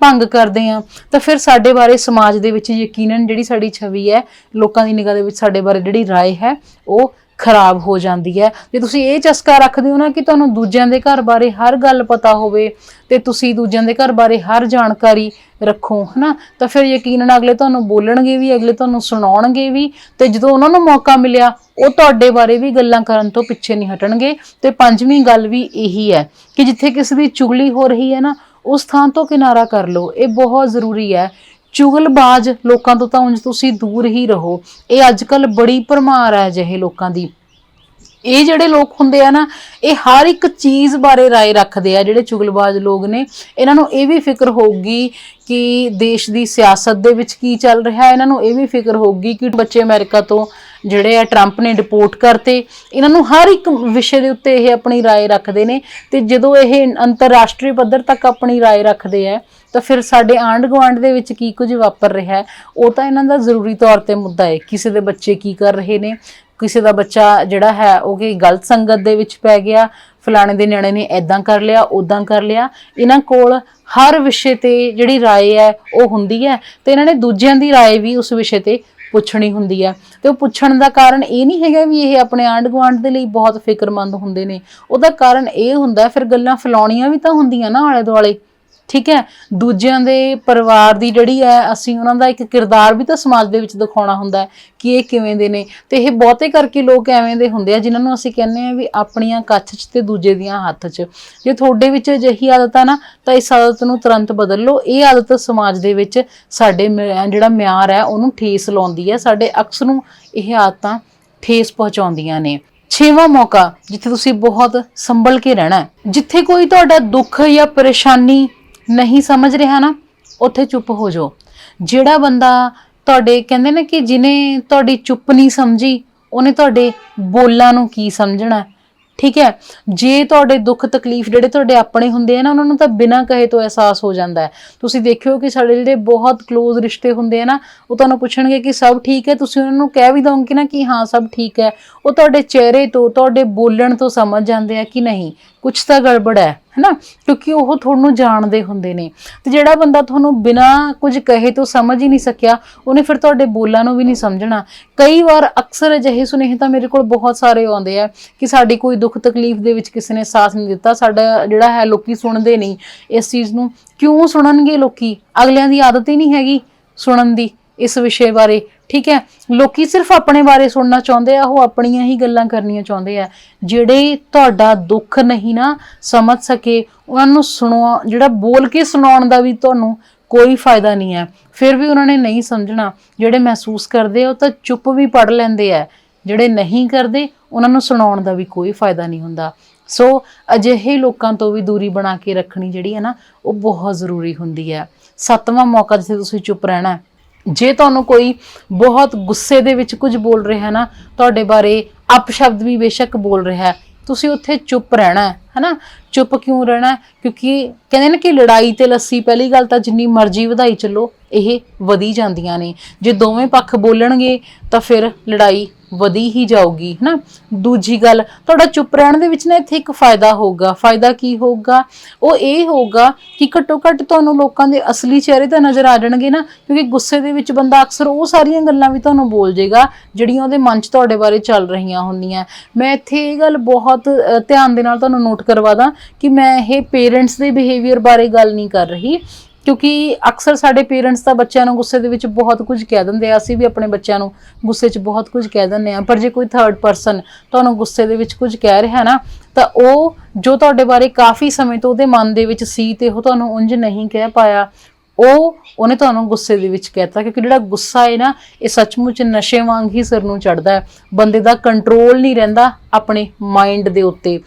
ਭੰਗ ਕਰਦੇ ਆ ਤਾਂ ਫਿਰ ਸਾਡੇ ਬਾਰੇ ਸਮਾਜ ਦੇ ਵਿੱਚ ਯਕੀਨਨ ਜਿਹੜੀ ਸਾਡੀ ਛਵੀ ਹੈ ਲੋਕਾਂ ਦੀ ਨਿਗਾਹ ਦੇ ਵਿੱਚ ਸਾਡੇ ਬਾਰੇ ਜਿਹੜੀ رائے ਹੈ ਉਹ ਖਰਾਬ ਹੋ ਜਾਂਦੀ ਹੈ। ਜੇ ਤੁਸੀਂ ਇਹ ਚਸਕਾ ਰੱਖਦੇ ਹੋ ਨਾ ਕਿ ਤੁਹਾਨੂੰ ਦੂਜਿਆਂ ਦੇ ਘਰ ਬਾਰੇ ਹਰ ਗੱਲ ਪਤਾ ਹੋਵੇ ਤੇ ਤੁਸੀਂ ਦੂਜਿਆਂ ਦੇ ਘਰ ਬਾਰੇ ਹਰ ਜਾਣਕਾਰੀ ਰੱਖੋ, ਹਨਾ? ਤਾਂ ਫਿਰ ਯਕੀਨਨ ਅਗਲੇ ਤੁਹਾਨੂੰ ਬੋਲਣਗੇ ਵੀ, ਅਗਲੇ ਤੁਹਾਨੂੰ ਸੁਣਾਉਣਗੇ ਵੀ ਤੇ ਜਦੋਂ ਉਹਨਾਂ ਨੂੰ ਮੌਕਾ ਮਿਲਿਆ, ਉਹ ਤੁਹਾਡੇ ਬਾਰੇ ਵੀ ਗੱਲਾਂ ਕਰਨ ਤੋਂ ਪਿੱਛੇ ਨਹੀਂ ਹਟਣਗੇ। ਤੇ ਪੰਜਵੀਂ ਗੱਲ ਵੀ ਇਹੀ ਹੈ ਕਿ ਜਿੱਥੇ ਕਿਸੇ ਦੀ ਚੁਗਲੀ ਹੋ ਰਹੀ ਹੈ ਨਾ, ਉਸ ਥਾਂ ਤੋਂ ਕਿਨਾਰਾ ਕਰ ਲਓ। ਇਹ ਬਹੁਤ ਜ਼ਰੂਰੀ ਹੈ ਚੁਗਲਬਾਜ਼ ਲੋਕਾਂ ਤੋਂ ਤਾਂ ਉਂਝ ਤੁਸੀਂ ਦੂਰ ਹੀ ਰਹੋ ਇਹ ਅੱਜਕੱਲ ਬੜੀ ਭਰਮਾਰ ਹੈ ਜਿਹੇ ਲੋਕਾਂ ਦੀ ਇਹ ਜਿਹੜੇ ਲੋਕ ਹੁੰਦੇ ਆ ਨਾ ਇਹ ਹਰ ਇੱਕ ਚੀਜ਼ ਬਾਰੇ رائے ਰੱਖਦੇ ਆ ਜਿਹੜੇ ਚੁਗਲਬਾਜ਼ ਲੋਕ ਨੇ ਇਹਨਾਂ ਨੂੰ ਇਹ ਵੀ ਫਿਕਰ ਹੋਊਗੀ ਕਿ ਦੇਸ਼ ਦੀ ਸਿਆਸਤ ਦੇ ਵਿੱਚ ਕੀ ਚੱਲ ਰਿਹਾ ਹੈ ਇਹਨਾਂ ਨੂੰ ਇਹ ਵੀ ਫਿਕਰ ਹੋਊਗੀ ਕਿ ਬੱਚੇ ਅਮਰੀਕਾ ਤੋਂ ਜਿਹੜੇ ਆ ਟਰੰਪ ਨੇ ਡਿਪੋਰਟ ਕਰਤੇ ਇਹਨਾਂ ਨੂੰ ਹਰ ਇੱਕ ਵਿਸ਼ੇ ਦੇ ਉੱਤੇ ਇਹ ਆਪਣੀ رائے ਰੱਖਦੇ ਨੇ ਤੇ ਜਦੋਂ ਇਹ ਅੰਤਰਰਾਸ਼ਟਰੀ ਪੱਧਰ ਤੱਕ ਆਪਣੀ رائے ਰੱਖਦੇ ਆ ਤਾਂ ਫਿਰ ਸਾਡੇ ਆਂਢ ਗੁਆਂਢ ਦੇ ਵਿੱਚ ਕੀ ਕੁਝ ਵਾਪਰ ਰਿਹਾ ਹੈ ਉਹ ਤਾਂ ਇਹਨਾਂ ਦਾ ਜ਼ਰੂਰੀ ਤੌਰ ਤੇ ਮੁੱਦਾ ਹੈ ਕਿਸੇ ਦੇ ਬੱਚੇ ਕੀ ਕਰ ਰਹੇ ਨੇ ਕਿਸੇ ਦਾ ਬੱਚਾ ਜਿਹੜਾ ਹੈ ਉਹ ਕਿ ਗਲਤ ਸੰਗਤ ਦੇ ਵਿੱਚ ਪੈ ਗਿਆ ਫਲਾਣੇ ਦੇ ਨਿਆਣੇ ਨੇ ਐਦਾਂ ਕਰ ਲਿਆ ਉਦਾਂ ਕਰ ਲਿਆ ਇਹਨਾਂ ਕੋਲ ਹਰ ਵਿਸ਼ੇ ਤੇ ਜਿਹੜੀ رائے ਹੈ ਉਹ ਹੁੰਦੀ ਹੈ ਤੇ ਇਹਨਾਂ ਨੇ ਦੂਜਿਆਂ ਦੀ رائے ਵੀ ਉਸ ਵਿਸ਼ੇ ਤੇ ਪੁੱਛਣੀ ਹੁੰਦੀ ਹੈ ਤੇ ਉਹ ਪੁੱਛਣ ਦਾ ਕਾਰਨ ਇਹ ਨਹੀਂ ਹੈਗਾ ਵੀ ਇਹ ਆਪਣੇ ਆਂਢ ਗੁਆਂਢ ਦੇ ਲਈ ਬਹੁਤ ਫਿਕਰਮੰਦ ਹੁੰਦੇ ਨੇ। ਉਹਦਾ ਕਾਰਨ ਇਹ ਹੁੰਦਾ, ਫਿਰ ਗੱਲਾਂ ਫਲਾਉਣੀਆਂ ਵੀ ਤਾਂ ਹੁੰਦੀਆਂ ਨਾ ਆਲੇ ਦੁਆਲੇ ਠੀਕ ਹੈ? ਦੂਜਿਆਂ ਦੇ ਪਰਿਵਾਰ ਦੀ ਜਿਹੜੀ ਹੈ, ਅਸੀਂ ਉਹਨਾਂ ਦਾ ਇੱਕ ਕਿਰਦਾਰ ਵੀ ਤਾਂ ਸਮਾਜ ਦੇ ਵਿੱਚ ਦਿਖਾਉਣਾ ਹੁੰਦਾ ਹੈ ਕਿ ਇਹ ਕਿਵੇਂ ਦੇ ਨੇ। ਤੇ ਇਹ ਬਹੁਤੇ ਕਰਕੇ ਲੋਕ ਐਵੇਂ ਦੇ ਹੁੰਦੇ ਆ, ਜਿਨ੍ਹਾਂ ਨੂੰ ਅਸੀਂ ਕਹਿੰਦੇ ਆ ਵੀ ਆਪਣੀਆਂ ਕੱਛ 'ਚ ਤੇ ਦੂਜੇ ਦੀਆਂ ਹੱਥ 'ਚ। ਜੇ ਤੁਹਾਡੇ ਵਿੱਚ ਅਜਿਹੀ ਆਦਤ ਆ ਨਾ, ਤਾਂ ਇਸ ਆਦਤ ਨੂੰ ਤੁਰੰਤ ਬਦਲ ਲਓ। ਇਹ ਆਦਤ ਸਮਾਜ ਦੇ ਵਿੱਚ ਸਾਡੇ ਮ- ਜਿਹੜਾ ਮਿਆਰ ਹੈ, ਉਹਨੂੰ ਠੇਸ ਲਾਉਂਦੀ ਹੈ। ਸਾਡੇ ਅਕਸ ਨੂੰ ਇਹ ਆਦਤਾਂ ਠੇਸ ਪਹੁੰਚਾਉਂਦੀਆਂ ਨੇ। ਛੇਵਾਂ ਮੌਕਾ, ਜਿੱਥੇ ਤੁਸੀਂ ਬਹੁਤ ਸੰਭਲ ਕੇ ਰਹਿਣਾ ਹੈ। ਜਿੱਥੇ ਕੋਈ ਤੁਹਾਡਾ ਦੁੱਖ ਜਾਂ ਪਰੇਸ਼ਾਨੀ ਨਹੀਂ ਸਮਝ ਰਿਹਾ ਨਾ, ਉੱਥੇ ਚੁੱਪ ਹੋ ਜਾਓ। ਜਿਹੜਾ ਬੰਦਾ ਤੁਹਾਡੇ, ਕਹਿੰਦੇ ਨੇ ਕਿ ਜਿਨੇ ਤੁਹਾਡੀ ਚੁੱਪ ਨਹੀਂ ਸਮਝੀ, ਉਹਨੇ ਤੁਹਾਡੇ ਬੋਲਾਂ ਨੂੰ ਕੀ ਸਮਝਣਾ? ਠੀਕ ਹੈ? ਜੇ ਤੁਹਾਡੇ ਦੁੱਖ ਤਕਲੀਫ ਜਿਹੜੇ ਤੁਹਾਡੇ ਆਪਣੇ ਹੁੰਦੇ ਆ ਨਾ, ਉਹਨਾਂ ਨੂੰ ਤਾਂ ਬਿਨਾਂ ਕਹੇ ਤੋਂ ਅਹਿਸਾਸ ਹੋ ਜਾਂਦਾ ਹੈ। ਤੁਸੀਂ ਦੇਖਿਓ ਕਿ ਸਾਡੇ ਜਿਹੜੇ ਬਹੁਤ ক্লোਜ਼ ਰਿਸ਼ਤੇ ਹੁੰਦੇ ਆ ਨਾ, ਉਹ ਤੁਹਾਨੂੰ ਪੁੱਛਣਗੇ ਕਿ ਸਭ ਠੀਕ ਹੈ? ਤੁਸੀਂ ਉਹਨਾਂ ਨੂੰ ਕਹਿ ਵੀ ਦੋਗੇ ਨਾ ਕਿ ਹਾਂ, ਸਭ ਠੀਕ ਹੈ। ਉਹ ਤੁਹਾਡੇ ਚਿਹਰੇ ਤੋਂ, ਤੁਹਾਡੇ ਬੋਲਣ ਤੋਂ ਸਮਝ ਜਾਂਦੇ ਆ ਕਿ ਨਹੀਂ। ਕੁਝ ਤਾਂ ਗੜਬੜ ਹੈ, ਹੈਨਾ? ਕਿਉਂਕਿ ਉਹ ਤੁਹਾਨੂੰ ਜਾਣਦੇ ਹੁੰਦੇ ਨੇ। ਤੇ ਜਿਹੜਾ ਬੰਦਾ ਤੁਹਾਨੂੰ ਬਿਨਾਂ ਕੁਝ ਕਹੇ ਤੋਂ ਸਮਝ ਹੀ ਨਹੀਂ ਸਕਿਆ, ਉਹਨੇ ਫਿਰ ਤੁਹਾਡੇ ਬੋਲਾਂ ਨੂੰ ਵੀ ਨਹੀਂ ਸਮਝਣਾ। ਕਈ ਵਾਰ ਅਕਸਰ ਅਜਿਹੇ ਸੁਨੇਹੇ ਤਾਂ ਮੇਰੇ ਕੋਲ ਬਹੁਤ ਸਾਰੇ ਆਉਂਦੇ ਆ ਕਿ ਸਾਡੀ ਕੋਈ ਦੁੱਖ ਤਕਲੀਫ ਦੇ ਵਿੱਚ ਕਿਸੇ ਨੇ ਸਾਥ ਨਹੀਂ ਦਿੱਤਾ, ਸਾਡਾ ਜਿਹੜਾ ਹੈ ਲੋਕੀ ਸੁਣਦੇ ਨਹੀਂ ਇਸ ਚੀਜ਼ ਨੂੰ। ਕਿਉਂ ਸੁਣਨਗੇ ਲੋਕੀ? ਅਗਲਿਆਂ ਦੀ ਆਦਤ ਹੀ ਨਹੀਂ ਹੈਗੀ ਸੁਣਨ ਦੀ ਇਸ ਵਿਸ਼ੇ ਬਾਰੇ। ਠੀਕ ਹੈ? ਲੋਕੀ ਸਿਰਫ ਆਪਣੇ ਬਾਰੇ ਸੁਣਨਾ ਚਾਹੁੰਦੇ ਆ, ਉਹ ਆਪਣੀਆਂ ਹੀ ਗੱਲਾਂ ਕਰਨੀਆਂ ਚਾਹੁੰਦੇ ਆ। ਜਿਹੜੇ ਤੁਹਾਡਾ ਦੁੱਖ ਨਹੀਂ ਨਾ ਸਮਝ ਸਕੇ, ਉਹਨਾਂ ਨੂੰ ਸੁਣੋ, ਜਿਹੜਾ ਬੋਲ ਕੇ ਸੁਣਾਉਣ ਦਾ ਵੀ ਤੁਹਾਨੂੰ ਕੋਈ ਫਾਇਦਾ ਨਹੀਂ ਹੈ। ਫਿਰ ਵੀ ਉਹਨਾਂ ਨੇ ਨਹੀਂ ਸਮਝਣਾ। ਜਿਹੜੇ ਮਹਿਸੂਸ ਕਰਦੇ ਆ, ਉਹ ਤਾਂ ਚੁੱਪ ਵੀ ਪੜ ਲੈਂਦੇ ਆ। ਜਿਹੜੇ ਨਹੀਂ ਕਰਦੇ, ਉਹਨਾਂ ਨੂੰ ਸੁਣਾਉਣ ਦਾ ਵੀ ਕੋਈ ਫਾਇਦਾ ਨਹੀਂ ਹੁੰਦਾ। ਸੋ ਅਜਿਹੇ ਲੋਕਾਂ ਤੋਂ ਵੀ ਦੂਰੀ ਬਣਾ ਕੇ ਰੱਖਣੀ ਜਿਹੜੀ ਹੈ ਨਾ, ਉਹ ਬਹੁਤ ਜ਼ਰੂਰੀ ਹੁੰਦੀ ਹੈ। ਸੱਤਵਾਂ ਮੌਕਾ ਜਿੱਥੇ ਤੁਸੀਂ ਚੁੱਪ ਰਹਿਣਾ ਜੇ ਤੁਹਾਨੂੰ ਕੋਈ ਬਹੁਤ ਗੁੱਸੇ ਦੇ ਵਿੱਚ ਕੁਝ ਬੋਲ ਰਿਹਾ ਨਾ, ਤੁਹਾਡੇ ਬਾਰੇ ਅਪਸ਼ਬਦ ਵੀ ਬੇਸ਼ੱਕ ਬੋਲ ਰਿਹਾ ਤੁਸੀਂ ਉੱਥੇ ਚੁੱਪ ਰਹਿਣਾ ਹੈ। ਹਨਾ? ਚੁੱਪ ਕਿਉਂ ਰਹਿਣਾ? ਕਿਉਂਕਿ ਕਹਿੰਦੇ ਨੇ ਕਿ ਲੜਾਈ ਤੇ ਲੱਸੀ ਪਹਿਲੀ ਗੱਲ ਤਾਂ ਜਿੰਨੀ ਮਰਜ਼ੀ ਵਧਾਈ ਚੱਲੋ, ਇਹ ਵਧੀ ਜਾਂਦੀਆਂ ਨੇ। ਜੇ ਦੋਵੇਂ ਪੱਖ ਬੋਲਣਗੇ ਤਾਂ ਫਿਰ ਲੜਾਈ ਵਧੀ ਹੀ ਜਾਊਗੀ, ਹਨਾ? ਦੂਜੀ ਗੱਲ, ਤੁਹਾਡਾ ਚੁੱਪ ਰਹਿਣ ਦੇ ਵਿੱਚ ਨਾ ਇੱਥੇ ਇੱਕ ਫਾਇਦਾ ਹੋਊਗਾ। ਫਾਇਦਾ ਕੀ ਹੋਊਗਾ? ਉਹ ਇਹ ਹੋਊਗਾ ਕਿ ਘੱਟੋ ਘੱਟ ਤੁਹਾਨੂੰ ਲੋਕਾਂ ਦੇ ਅਸਲੀ ਚਿਹਰੇ ਤਾਂ ਨਜ਼ਰ ਆ ਜਾਣਗੇ ਨਾ, ਕਿਉਂਕਿ ਗੁੱਸੇ ਦੇ ਵਿੱਚ ਬੰਦਾ ਅਕਸਰ ਉਹ ਸਾਰੀਆਂ ਗੱਲਾਂ ਵੀ ਤੁਹਾਨੂੰ ਬੋਲ ਜਾਏਗਾ ਜਿਹੜੀਆਂ ਉਹਦੇ ਮਨ 'ਚ ਤੁਹਾਡੇ ਬਾਰੇ ਚੱਲ ਰਹੀਆਂ ਹੁੰਦੀਆਂ। ਮੈਂ ਇੱਥੇ ਇਹ ਗੱਲ ਬਹੁਤ ਧਿਆਨ ਦੇ ਨਾਲ ਤੁਹਾਨੂੰ ਨੋਟ ਕਰਵਾ ਦਾਂ ਕਿ ਮੈਂ ਇਹ ਪੇਰੈਂਟਸ ਦੇ ਬਿਹੇਵੀਅਰ ਬਾਰੇ ਗੱਲ ਨਹੀਂ ਕਰ ਰਹੀ। ਕਿਉਂਕਿ ਅਕਸਰ ਸਾਡੇ ਪੇਰੈਂਟਸ ਤਾਂ ਬੱਚਿਆਂ ਨੂੰ ਗੁੱਸੇ ਦੇ ਵਿੱਚ ਬਹੁਤ ਕੁਝ ਕਹਿ ਦਿੰਦੇ ਆ। ਅਸੀਂ ਵੀ ਆਪਣੇ ਬੱਚਿਆਂ ਨੂੰ ਗੁੱਸੇ 'ਚ ਬਹੁਤ ਕੁਝ ਕਹਿ ਦਿੰਦੇ ਆ। ਪਰ ਜੇ ਕੋਈ ਥਰਡ ਪਰਸਨ ਤੁਹਾਨੂੰ ਗੁੱਸੇ ਦੇ ਵਿੱਚ ਕੁਝ ਕਹਿ ਰਿਹਾ ਨਾ, ਤਾਂ ਉਹ ਜੋ ਤੁਹਾਡੇ ਬਾਰੇ ਕਾਫੀ ਸਮੇਂ ਤੋਂ ਉਹਦੇ ਮਨ ਦੇ ਵਿੱਚ ਸੀ ਤੇ ਉਹ ਤੁਹਾਨੂੰ ਉਂਝ ਨਹੀਂ ਕਹਿ ਪਾਇਆ। ਉਹ, ਉਹਨੇ ਤੁਹਾਨੂੰ ਗੁੱਸੇ ਦੇ ਵਿੱਚ ਕਹਿਤਾ ਕਿਉਂਕਿ ਜਿਹੜਾ ਗੁੱਸਾ ਹੈ ਨਾ, ਇਹ ਸੱਚਮੁੱਚ ਨਸ਼ੇ ਵਾਂਗ ਹੀ ਸਿਰ ਨੂੰ ਚੜਦਾ ਹੈ। ਬੰਦੇ ਦਾ ਕੰਟਰੋਲ ਨਹੀਂ ਰਹਿੰਦਾ ਆਪਣੇ ਮਾਈਂਡ ਦੇ ਉੱਤੇ।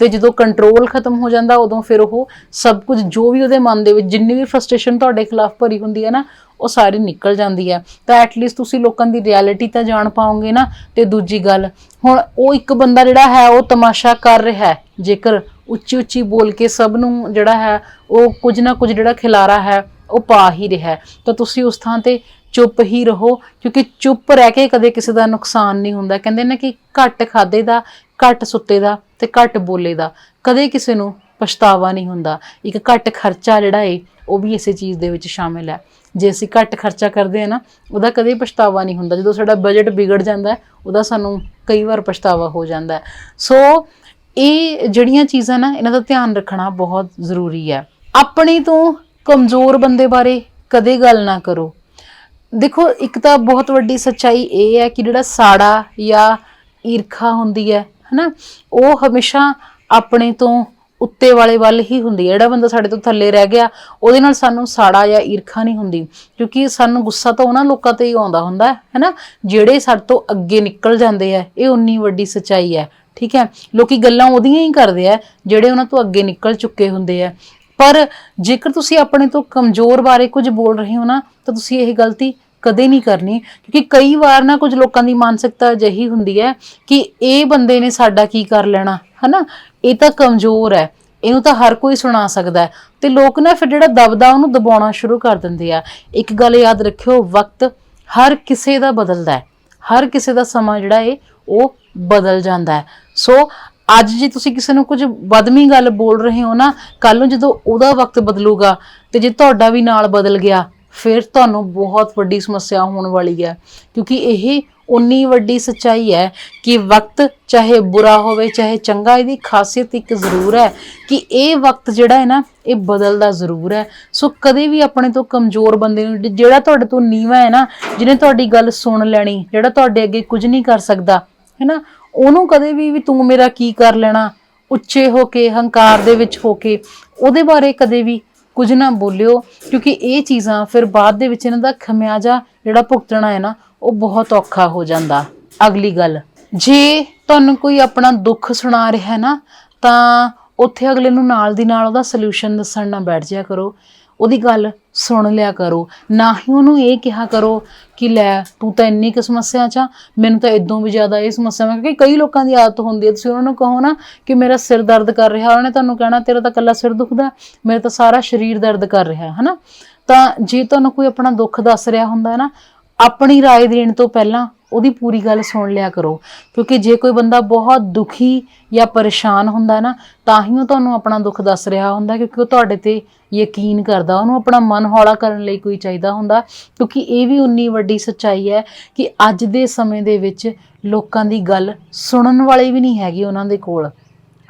ਤੇ ਜਦੋਂ ਕੰਟਰੋਲ ਖਤਮ ਹੋ ਜਾਂਦਾ, ਉਦੋਂ ਫਿਰ ਉਹ ਸਭ ਕੁਝ, ਜੋ ਵੀ ਉਹਦੇ ਮਨ ਦੇ ਵਿੱਚ ਜਿੰਨੀ ਵੀ ਫਰਸਟ੍ਰੇਸ਼ਨ ਤੁਹਾਡੇ ਖਿਲਾਫ ਭਰੀ ਹੁੰਦੀ ਹੈ ਨਾ, ਉਹ ਸਾਰੀ ਨਿਕਲ ਜਾਂਦੀ ਹੈ। ਤਾਂ ਐਟਲੀਸਟ ਤੁਸੀਂ ਲੋਕਾਂ ਦੀ ਰਿਐਲਿਟੀ ਤਾਂ ਜਾਣ ਪਾਓਗੇ ਨਾ। ਤੇ ਦੂਜੀ ਗੱਲ, ਹੁਣ ਉਹ ਇੱਕ ਬੰਦਾ ਜਿਹੜਾ ਹੈ, ਉਹ ਤਮਾਸ਼ਾ ਕਰ ਰਿਹਾ ਹੈ। ਜੇਕਰ ਉੱਚੀ ਉੱਚੀ ਬੋਲ ਕੇ ਸਭ ਨੂੰ ਜਿਹੜਾ ਹੈ, ਉਹ ਕੁਝ ਨਾ ਕੁਝ ਜਿਹੜਾ ਖਿਲਾਰਾ ਹੈ ਉਹ ਪਾ ਹੀ ਰਿਹਾ ਤਾਂ ਤੁਸੀਂ ਉਸ ਥਾਂ ਤੇ ਚੁੱਪ ਹੀ ਰਹੋ, ਕਿਉਂਕਿ ਚੁੱਪ ਰਹਿ ਕੇ ਕਦੇ ਕਿਸੇ ਦਾ ਨੁਕਸਾਨ ਨਹੀਂ ਹੁੰਦਾ। ਕਹਿੰਦੇ ਨੇ ਕਿ ਘੱਟ ਖਾਦੇ ਦਾ, ਘੱਟ ਸੁੱਤੇ ਦਾ ਤੇ ਘੱਟ ਬੋਲੇ ਦਾ। ਕਦੇ ਕਿਸੇ ਨੂੰ ਪਛਤਾਵਾ ਨਹੀਂ ਹੁੰਦਾ। ਇੱਕ ਘੱਟ ਖਰਚਾ ਜਿਹੜਾ ਏ, ਉਹ ਵੀ ਇਸੇ ਚੀਜ਼ ਦੇ ਵਿੱਚ ਸ਼ਾਮਿਲ ਹੈ। ਜੇ ਅਸੀਂ ਘੱਟ ਖਰਚਾ ਕਰਦੇ ਹਾਂ ਨਾ, ਉਹਦਾ ਕਦੇ ਪਛਤਾਵਾ ਨਹੀਂ ਹੁੰਦਾ। ਜਦੋਂ ਸਾਡਾ ਬਜਟ ਵਿਗੜ ਜਾਂਦਾ ਉਹਦਾ ਸਾਨੂੰ ਕਈ ਵਾਰ ਪਛਤਾਵਾ ਹੋ ਜਾਂਦਾ ਸੋ ਇਹ ਜਿਹੜੀਆਂ ਚੀਜ਼ਾਂ ਨਾ, ਇਹਨਾਂ ਦਾ ਧਿਆਨ ਰੱਖਣਾ ਬਹੁਤ ਜ਼ਰੂਰੀ ਹੈ। ਆਪਣੇ ਤੋਂ ਕਮਜ਼ੋਰ ਬੰਦੇ ਬਾਰੇ ਕਦੇ ਗੱਲ ਨਾ ਕਰੋ। ਦੇਖੋ, ਇੱਕ ਤਾਂ ਬਹੁਤ ਵੱਡੀ ਸੱਚਾਈ ਇਹ ਹੈ ਕਿ ਜਿਹੜਾ ਸਾੜਾ ਜਾਂ ਈਰਖਾ ਹੁੰਦੀ ਹੈ, ਹਨਾ, ਉਹ ਹਮੇਸ਼ਾ ਆਪਣੇ ਤੋਂ ਉੱਤੇ ਵਾਲੇ ਵੱਲ ਹੀ ਹੁੰਦੀ ਹੈ। ਜਿਹੜਾ ਬੰਦਾ ਸਾਡੇ ਤੋਂ ਥੱਲੇ ਰਹਿ ਗਿਆ, ਉਹਦੇ ਨਾਲ ਸਾਨੂੰ ਸਾੜਾ ਜਾਂ ਈਰਖਾ ਨਹੀਂ ਹੁੰਦੀ, ਕਿਉਂਕਿ ਸਾਨੂੰ ਗੁੱਸਾ ਤਾਂ ਉਹਨਾਂ ਲੋਕਾਂ ਤੇ ਹੀ ਆਉਂਦਾ ਹੁੰਦਾ ਹੈ ਹਨਾ, ਜਿਹੜੇ ਸਾਡੇ ਤੋਂ ਅੱਗੇ ਨਿਕਲ ਜਾਂਦੇ ਆ, ਇਹ ਉਨੀ ਵੱਡੀ ਸੱਚਾਈ ਹੈ, ਠੀਕ ਹੈ। ਲੋਕੀ ਗੱਲਾਂ ਉਹਦੀਆਂ ਹੀ ਕਰਦੇ ਆ, ਜਿਹੜੇ ਉਹਨਾਂ ਤੋਂ ਅੱਗੇ ਨਿਕਲ ਚੁੱਕੇ ਹੁੰਦੇ ਆ। ਪਰ ਜੇਕਰ ਤੁਸੀਂ ਆਪਣੇ ਤੋਂ ਕਮਜ਼ੋਰ ਬਾਰੇ ਕੁਝ ਬੋਲ ਰਹੇ ਹੋ ਨਾ, ਤਾਂ ਤੁਸੀਂ ਇਹ ਗਲਤੀ ਕਦੇ ਨਹੀਂ ਕਰਨੀ, ਕਿਉਂਕਿ ਕਈ ਵਾਰ ਨਾ ਕੁਝ ਲੋਕਾਂ ਦੀ ਮਾਨਸਿਕਤਾ ਅਜਿਹੀ ਹੁੰਦੀ ਹੈ ਕਿ ਇਹ ਬੰਦੇ ਨੇ ਸਾਡਾ ਕੀ ਕਰ ਲੈਣਾ, ਹਨਾ? ਇਹ ਤਾਂ ਕਮਜ਼ੋਰ ਹੈ, ਇਹਨੂੰ ਤਾਂ ਹਰ ਕੋਈ ਸੁਣਾ ਸਕਦਾ ਹੈ। ਤੇ ਲੋਕ ਨਾ ਫਿਰ ਜਿਹੜਾ ਦਬਦਾ, ਉਹਨੂੰ ਦਬਾਉਣਾ ਸ਼ੁਰੂ ਕਰ ਦਿੰਦੇ ਆ। ਇੱਕ ਗੱਲ ਯਾਦ ਰੱਖਿਓ, ਵਕਤ ਹਰ ਕਿਸੇ ਦਾ ਬਦਲਦਾ ਹੈ। ਹਰ ਕਿਸੇ ਦਾ ਸਮਾਂ ਜਿਹੜਾ ਹੈ ਉਹ ਬਦਲ ਜਾਂਦਾ ਹੈ। ਸੋ ਅੱਜ ਜੇ ਤੁਸੀਂ ਕਿਸੇ ਨੂੰ ਕੁਝ ਬਦਮੀ ਗੱਲ ਬੋਲ ਰਹੇ ਹੋ ਨਾ ਕੱਲ ਨੂੰ ਜਦੋਂ ਉਹਦਾ ਵਕਤ ਬਦਲੂਗਾ ਤੇ ਜੇ ਤੁਹਾਡਾ ਵੀ ਨਾਲ ਬਦਲ ਗਿਆ, ਫਿਰ ਤੁਹਾਨੂੰ ਬਹੁਤ ਵੱਡੀ ਸਮੱਸਿਆ ਹੋਣ ਵਾਲੀ ਹੈ। ਕਿਉਂਕਿ ਇਹ ਉਨੀ ਵੱਡੀ ਸੱਚਾਈ ਹੈ ਕਿ ਵਕਤ ਚਾਹੇ ਬੁਰਾ ਹੋਵੇ, ਚਾਹੇ ਚੰਗਾ, ਇਹਦੀ ਖਾਸੀਅਤ ਇੱਕ ਜ਼ਰੂਰ ਹੈ ਕਿ ਇਹ ਵਕਤ ਜਿਹੜਾ ਹੈ ਨਾ, ਇਹ ਬਦਲਦਾ ਜ਼ਰੂਰ ਹੈ। ਸੋ ਕਦੇ ਵੀ ਆਪਣੇ ਤੋਂ ਕਮਜ਼ੋਰ ਬੰਦੇ ਨੂੰ ਜਿਹੜਾ ਤੁਹਾਡੇ ਤੋਂ ਨੀਵਾਂ ਹੈ ਨਾ, ਜਿਹਨੇ ਤੁਹਾਡੀ ਗੱਲ ਸੁਣ ਲੈਣੀ, ਜਿਹੜਾ ਤੁਹਾਡੇ ਅੱਗੇ ਕੁਝ ਨਹੀਂ ਕਰ ਸਕਦਾ, ਹੈ ਨਾ ਉਹਨੂੰ ਕਦੇ ਵੀ ਵੀ ਤੂੰ ਮੇਰਾ ਕੀ ਕਰ ਲੈਣਾ? ਉੱਚੇ ਹੋ ਕੇ, ਹੰਕਾਰ ਦੇ ਵਿੱਚ ਹੋ ਕੇ, ਉਹਦੇ ਬਾਰੇ ਕਦੇ ਵੀ ਕੁਝ ਨਾ ਬੋਲਿਓ, ਕਿਉਂਕਿ ਇਹ ਚੀਜ਼ਾਂ ਫਿਰ ਬਾਅਦ ਦੇ ਵਿੱਚ ਇਹਨਾਂ ਦਾ ਖਮਿਆਜਾ ਜਿਹੜਾ ਭੁਗਤਣਾ ਹੈ ਨਾ, ਉਹ ਬਹੁਤ ਔਖਾ ਹੋ ਜਾਂਦਾ। ਅਗਲੀ ਗੱਲ, ਜੇ ਤੁਹਾਨੂੰ ਕੋਈ ਆਪਣਾ ਦੁੱਖ ਸੁਣਾ ਰਿਹਾ ਹੈ ਨਾ, ਤਾਂ ਉੱਥੇ ਅਗਲੇ ਨੂੰ ਨਾਲ ਦੀ ਨਾਲ ਉਹਦਾ ਸੋਲੂਸ਼ਨ ਦੱਸਣ ਨਾ ਬੈਠ ਜਿਆ ਕਰੋ। ਉਹਦੀ ਗੱਲ ਸੁਣ ਲਿਆ ਕਰੋ। ਨਾ ਹੀ ਉਹਨੂੰ ਇਹ ਕਿਹਾ ਕਰੋ ਕਿ ਲੈ ਤੂੰ ਤਾਂ ਇੰਨੀ ਕਿ ਸਮੱਸਿਆ ਚ ਆ, ਮੈਨੂੰ ਤਾਂ ਇਦੋਂ ਵੀ ਜ਼ਿਆਦਾ ਇਹ ਸਮੱਸਿਆ ਮੈਂ ਕਿਉਂਕਿ ਕਈ ਲੋਕਾਂ ਦੀ ਆਦਤ ਹੁੰਦੀ ਹੈ। ਤੁਸੀਂ ਉਹਨਾਂ ਨੂੰ ਕਹੋ ਨਾ ਕਿ ਮੇਰਾ ਸਿਰ ਦਰਦ ਕਰ ਰਿਹਾ ਉਹਨੇ ਤੁਹਾਨੂੰ ਕਹਿਣਾ ਤੇਰਾ ਤਾਂ ਇਕੱਲਾ ਸਿਰ ਦੁਖਦਾ ਮੇਰਾ ਤਾਂ ਸਾਰਾ ਸਰੀਰ ਦਰਦ ਕਰ ਰਿਹਾ ਹੈ ਹਨਾ? ਤਾਂ ਜੇ ਤੁਹਾਨੂੰ ਕੋਈ ਆਪਣਾ ਦੁੱਖ ਦੱਸ ਰਿਹਾ ਹੁੰਦਾ ਹੈ ਨਾ ਆਪਣੀ ਰਾਏ ਦੇਣ ਤੋਂ ਪਹਿਲਾਂ ਉਹਦੀ ਪੂਰੀ ਗੱਲ ਸੁਣ ਲਿਆ ਕਰੋ। ਕਿਉਂਕਿ ਜੇ ਕੋਈ ਬੰਦਾ ਬਹੁਤ ਦੁਖੀ ਜਾਂ ਪਰੇਸ਼ਾਨ ਹੁੰਦਾ ਨਾ, ਤਾਂ ਹੀ ਉਹ ਤੁਹਾਨੂੰ ਆਪਣਾ ਦੁੱਖ ਦੱਸ ਰਿਹਾ ਹੁੰਦਾ, ਕਿਉਂਕਿ ਉਹ ਤੁਹਾਡੇ ਤੇ ਯਕੀਨ ਕਰਦਾ। ਉਹਨੂੰ ਆਪਣਾ ਮਨ ਹੌਲਾ ਕਰਨ ਲਈ ਕੋਈ ਚਾਹੀਦਾ ਹੁੰਦਾ। ਕਿਉਂਕਿ ਇਹ ਵੀ ਉਨੀ ਵੱਡੀ ਸੱਚਾਈ ਹੈ ਕਿ ਅੱਜ ਦੇ ਸਮੇਂ ਦੇ ਵਿੱਚ ਲੋਕਾਂ ਦੀ ਗੱਲ ਸੁਣਨ ਵਾਲੇ ਵੀ ਨਹੀਂ ਹੈਗੇ ਉਹਨਾਂ ਦੇ ਕੋਲ।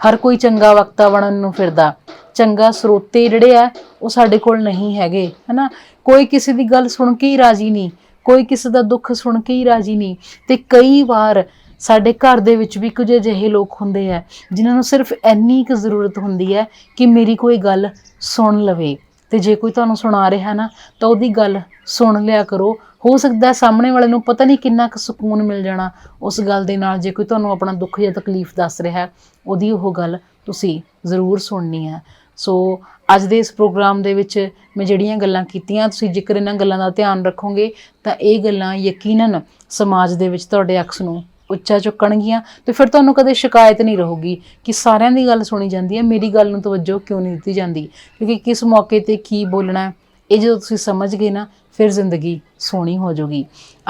ਹਰ ਕੋਈ ਚੰਗਾ ਵਕਤਾ ਬਣਨ ਨੂੰ ਫਿਰਦਾ। ਚੰਗਾ ਸਰੋਤੇ ਜਿਹੜੇ ਆ, ਉਹ ਸਾਡੇ ਕੋਲ ਨਹੀਂ ਹੈਗੇ, ਹਨਾ? ਕੋਈ ਕਿਸੇ ਦੀ ਗੱਲ ਸੁਣ ਕੇ ਹੀ ਰਾਜੀ ਨਹੀਂ। ਕੋਈ ਕਿਸੇ ਦਾ ਦੁੱਖ ਸੁਣ ਕੇ ਹੀ ਰਾਜੀ ਨਹੀਂ। ਤੇ ਕਈ ਵਾਰ ਸਾਡੇ ਘਰ ਦੇ ਵਿੱਚ ਵੀ ਕੁਝ ਅਜਿਹੇ ਲੋਕ ਹੁੰਦੇ ਆ, ਜਿਨ੍ਹਾਂ ਨੂੰ ਸਿਰਫ ਇੰਨੀ ਕੁ ਜ਼ਰੂਰਤ ਹੁੰਦੀ ਹੈ ਕਿ ਮੇਰੀ ਕੋਈ ਗੱਲ ਸੁਣ ਲਵੇ। ਤੇ ਜੇ ਕੋਈ ਤੁਹਾਨੂੰ ਸੁਣਾ ਰਿਹਾ ਨਾ, ਤਾਂ ਉਹਦੀ ਗੱਲ ਸੁਣ ਲਿਆ ਕਰੋ। ਹੋ ਸਕਦਾ ਸਾਹਮਣੇ ਵਾਲੇ ਨੂੰ ਪਤਾ ਨਹੀਂ ਕਿੰਨਾ ਕੁ ਸਕੂਨ ਮਿਲ ਜਾਣਾ ਉਸ ਗੱਲ ਦੇ ਨਾਲ, ਜੇ ਕੋਈ ਤੁਹਾਨੂੰ ਆਪਣਾ ਦੁੱਖ ਜਾਂ ਤਕਲੀਫ ਦੱਸ ਰਿਹਾ, ਉਹਦੀ ਉਹ ਗੱਲ ਤੁਸੀਂ ਜ਼ਰੂਰ ਸੁਣਨੀ ਹੈ। ਸੋ ਅੱਜ ਦੇ ਇਸ ਪ੍ਰੋਗਰਾਮ ਦੇ ਵਿੱਚ ਮੈਂ ਜਿਹੜੀਆਂ ਗੱਲਾਂ ਕੀਤੀਆਂ, ਤੁਸੀਂ ਜੇਕਰ ਇਹਨਾਂ ਗੱਲਾਂ ਦਾ ਧਿਆਨ ਰੱਖੋਗੇ, ਤਾਂ ਇਹ ਗੱਲਾਂ ਯਕੀਨਨ ਸਮਾਜ ਦੇ ਵਿੱਚ ਤੁਹਾਡੇ ਅਕਸ ਨੂੰ ਉੱਚਾ ਚੁੱਕਣਗੀਆਂ। ਤੇ ਫਿਰ ਤੁਹਾਨੂੰ ਕਦੇ ਸ਼ਿਕਾਇਤ ਨਹੀਂ ਰਹੂਗੀ ਕਿ ਸਾਰਿਆਂ ਦੀ ਗੱਲ ਸੁਣੀ ਜਾਂਦੀ ਹੈ, ਮੇਰੀ ਗੱਲ ਨੂੰ ਤਵੱਜੋ ਕਿਉਂ ਨਹੀਂ ਦਿੱਤੀ ਜਾਂਦੀ? ਕਿਉਂਕਿ ਕਿਸ ਮੌਕੇ ਤੇ ਕੀ ਬੋਲਣਾ ਹੈ, ਇਹ ਜਦੋਂ ਤੁਸੀਂ ਸਮਝ ਗਏ ਨਾ ਫਿਰ ਜ਼ਿੰਦਗੀ ਸੋਹਣੀ ਹੋ ਜਾਊਗੀ।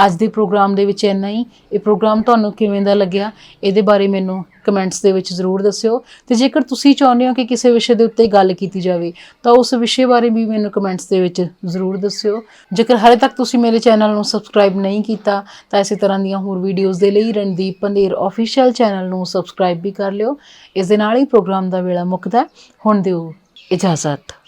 ਅੱਜ ਦੇ ਪ੍ਰੋਗਰਾਮ ਦੇ ਵਿੱਚ ਇੰਨਾ ਹੀ। ਇਹ ਪ੍ਰੋਗਰਾਮ ਤੁਹਾਨੂੰ ਕਿਵੇਂ ਦਾ ਲੱਗਿਆ, ਇਹਦੇ ਬਾਰੇ ਮੈਨੂੰ ਕਮੈਂਟਸ ਦੇ ਵਿੱਚ ਜ਼ਰੂਰ ਦੱਸਿਓ। ਤੇ ਜੇਕਰ ਤੁਸੀਂ ਚਾਹੁੰਦੇ ਹੋ ਕਿ ਕਿਸੇ ਵਿਸ਼ੇ ਦੇ ਉੱਤੇ ਗੱਲ ਕੀਤੀ ਜਾਵੇ, ਤਾਂ ਉਸ ਵਿਸ਼ੇ ਬਾਰੇ ਵੀ ਮੈਨੂੰ ਕਮੈਂਟਸ ਦੇ ਵਿੱਚ ਜ਼ਰੂਰ ਦੱਸਿਓ। ਜੇਕਰ ਹਾਲੇ ਤੱਕ ਤੁਸੀਂ ਮੇਰੇ ਚੈਨਲ ਨੂੰ ਸਬਸਕ੍ਰਾਈਬ ਨਹੀਂ ਕੀਤਾ, ਤਾਂ ਇਸੇ ਤਰ੍ਹਾਂ ਦੀਆਂ ਹੋਰ ਵੀਡੀਓਜ਼ ਦੇ ਲਈ ਰਣਦੀਪ ਪੰਦੇਰ ਅਫੀਸ਼ੀਅਲ ਚੈਨਲ ਨੂੰ ਸਬਸਕ੍ਰਾਈਬ ਵੀ ਕਰ ਲਿਓ। ਇਸ ਦੇ ਨਾਲ ਹੀ ਪ੍ਰੋਗਰਾਮ ਦਾ ਵੇਲਾ ਮੁੱਕਦਾ ਹੁਣ ਦਿਓ ਇਜਾਜ਼ਤ।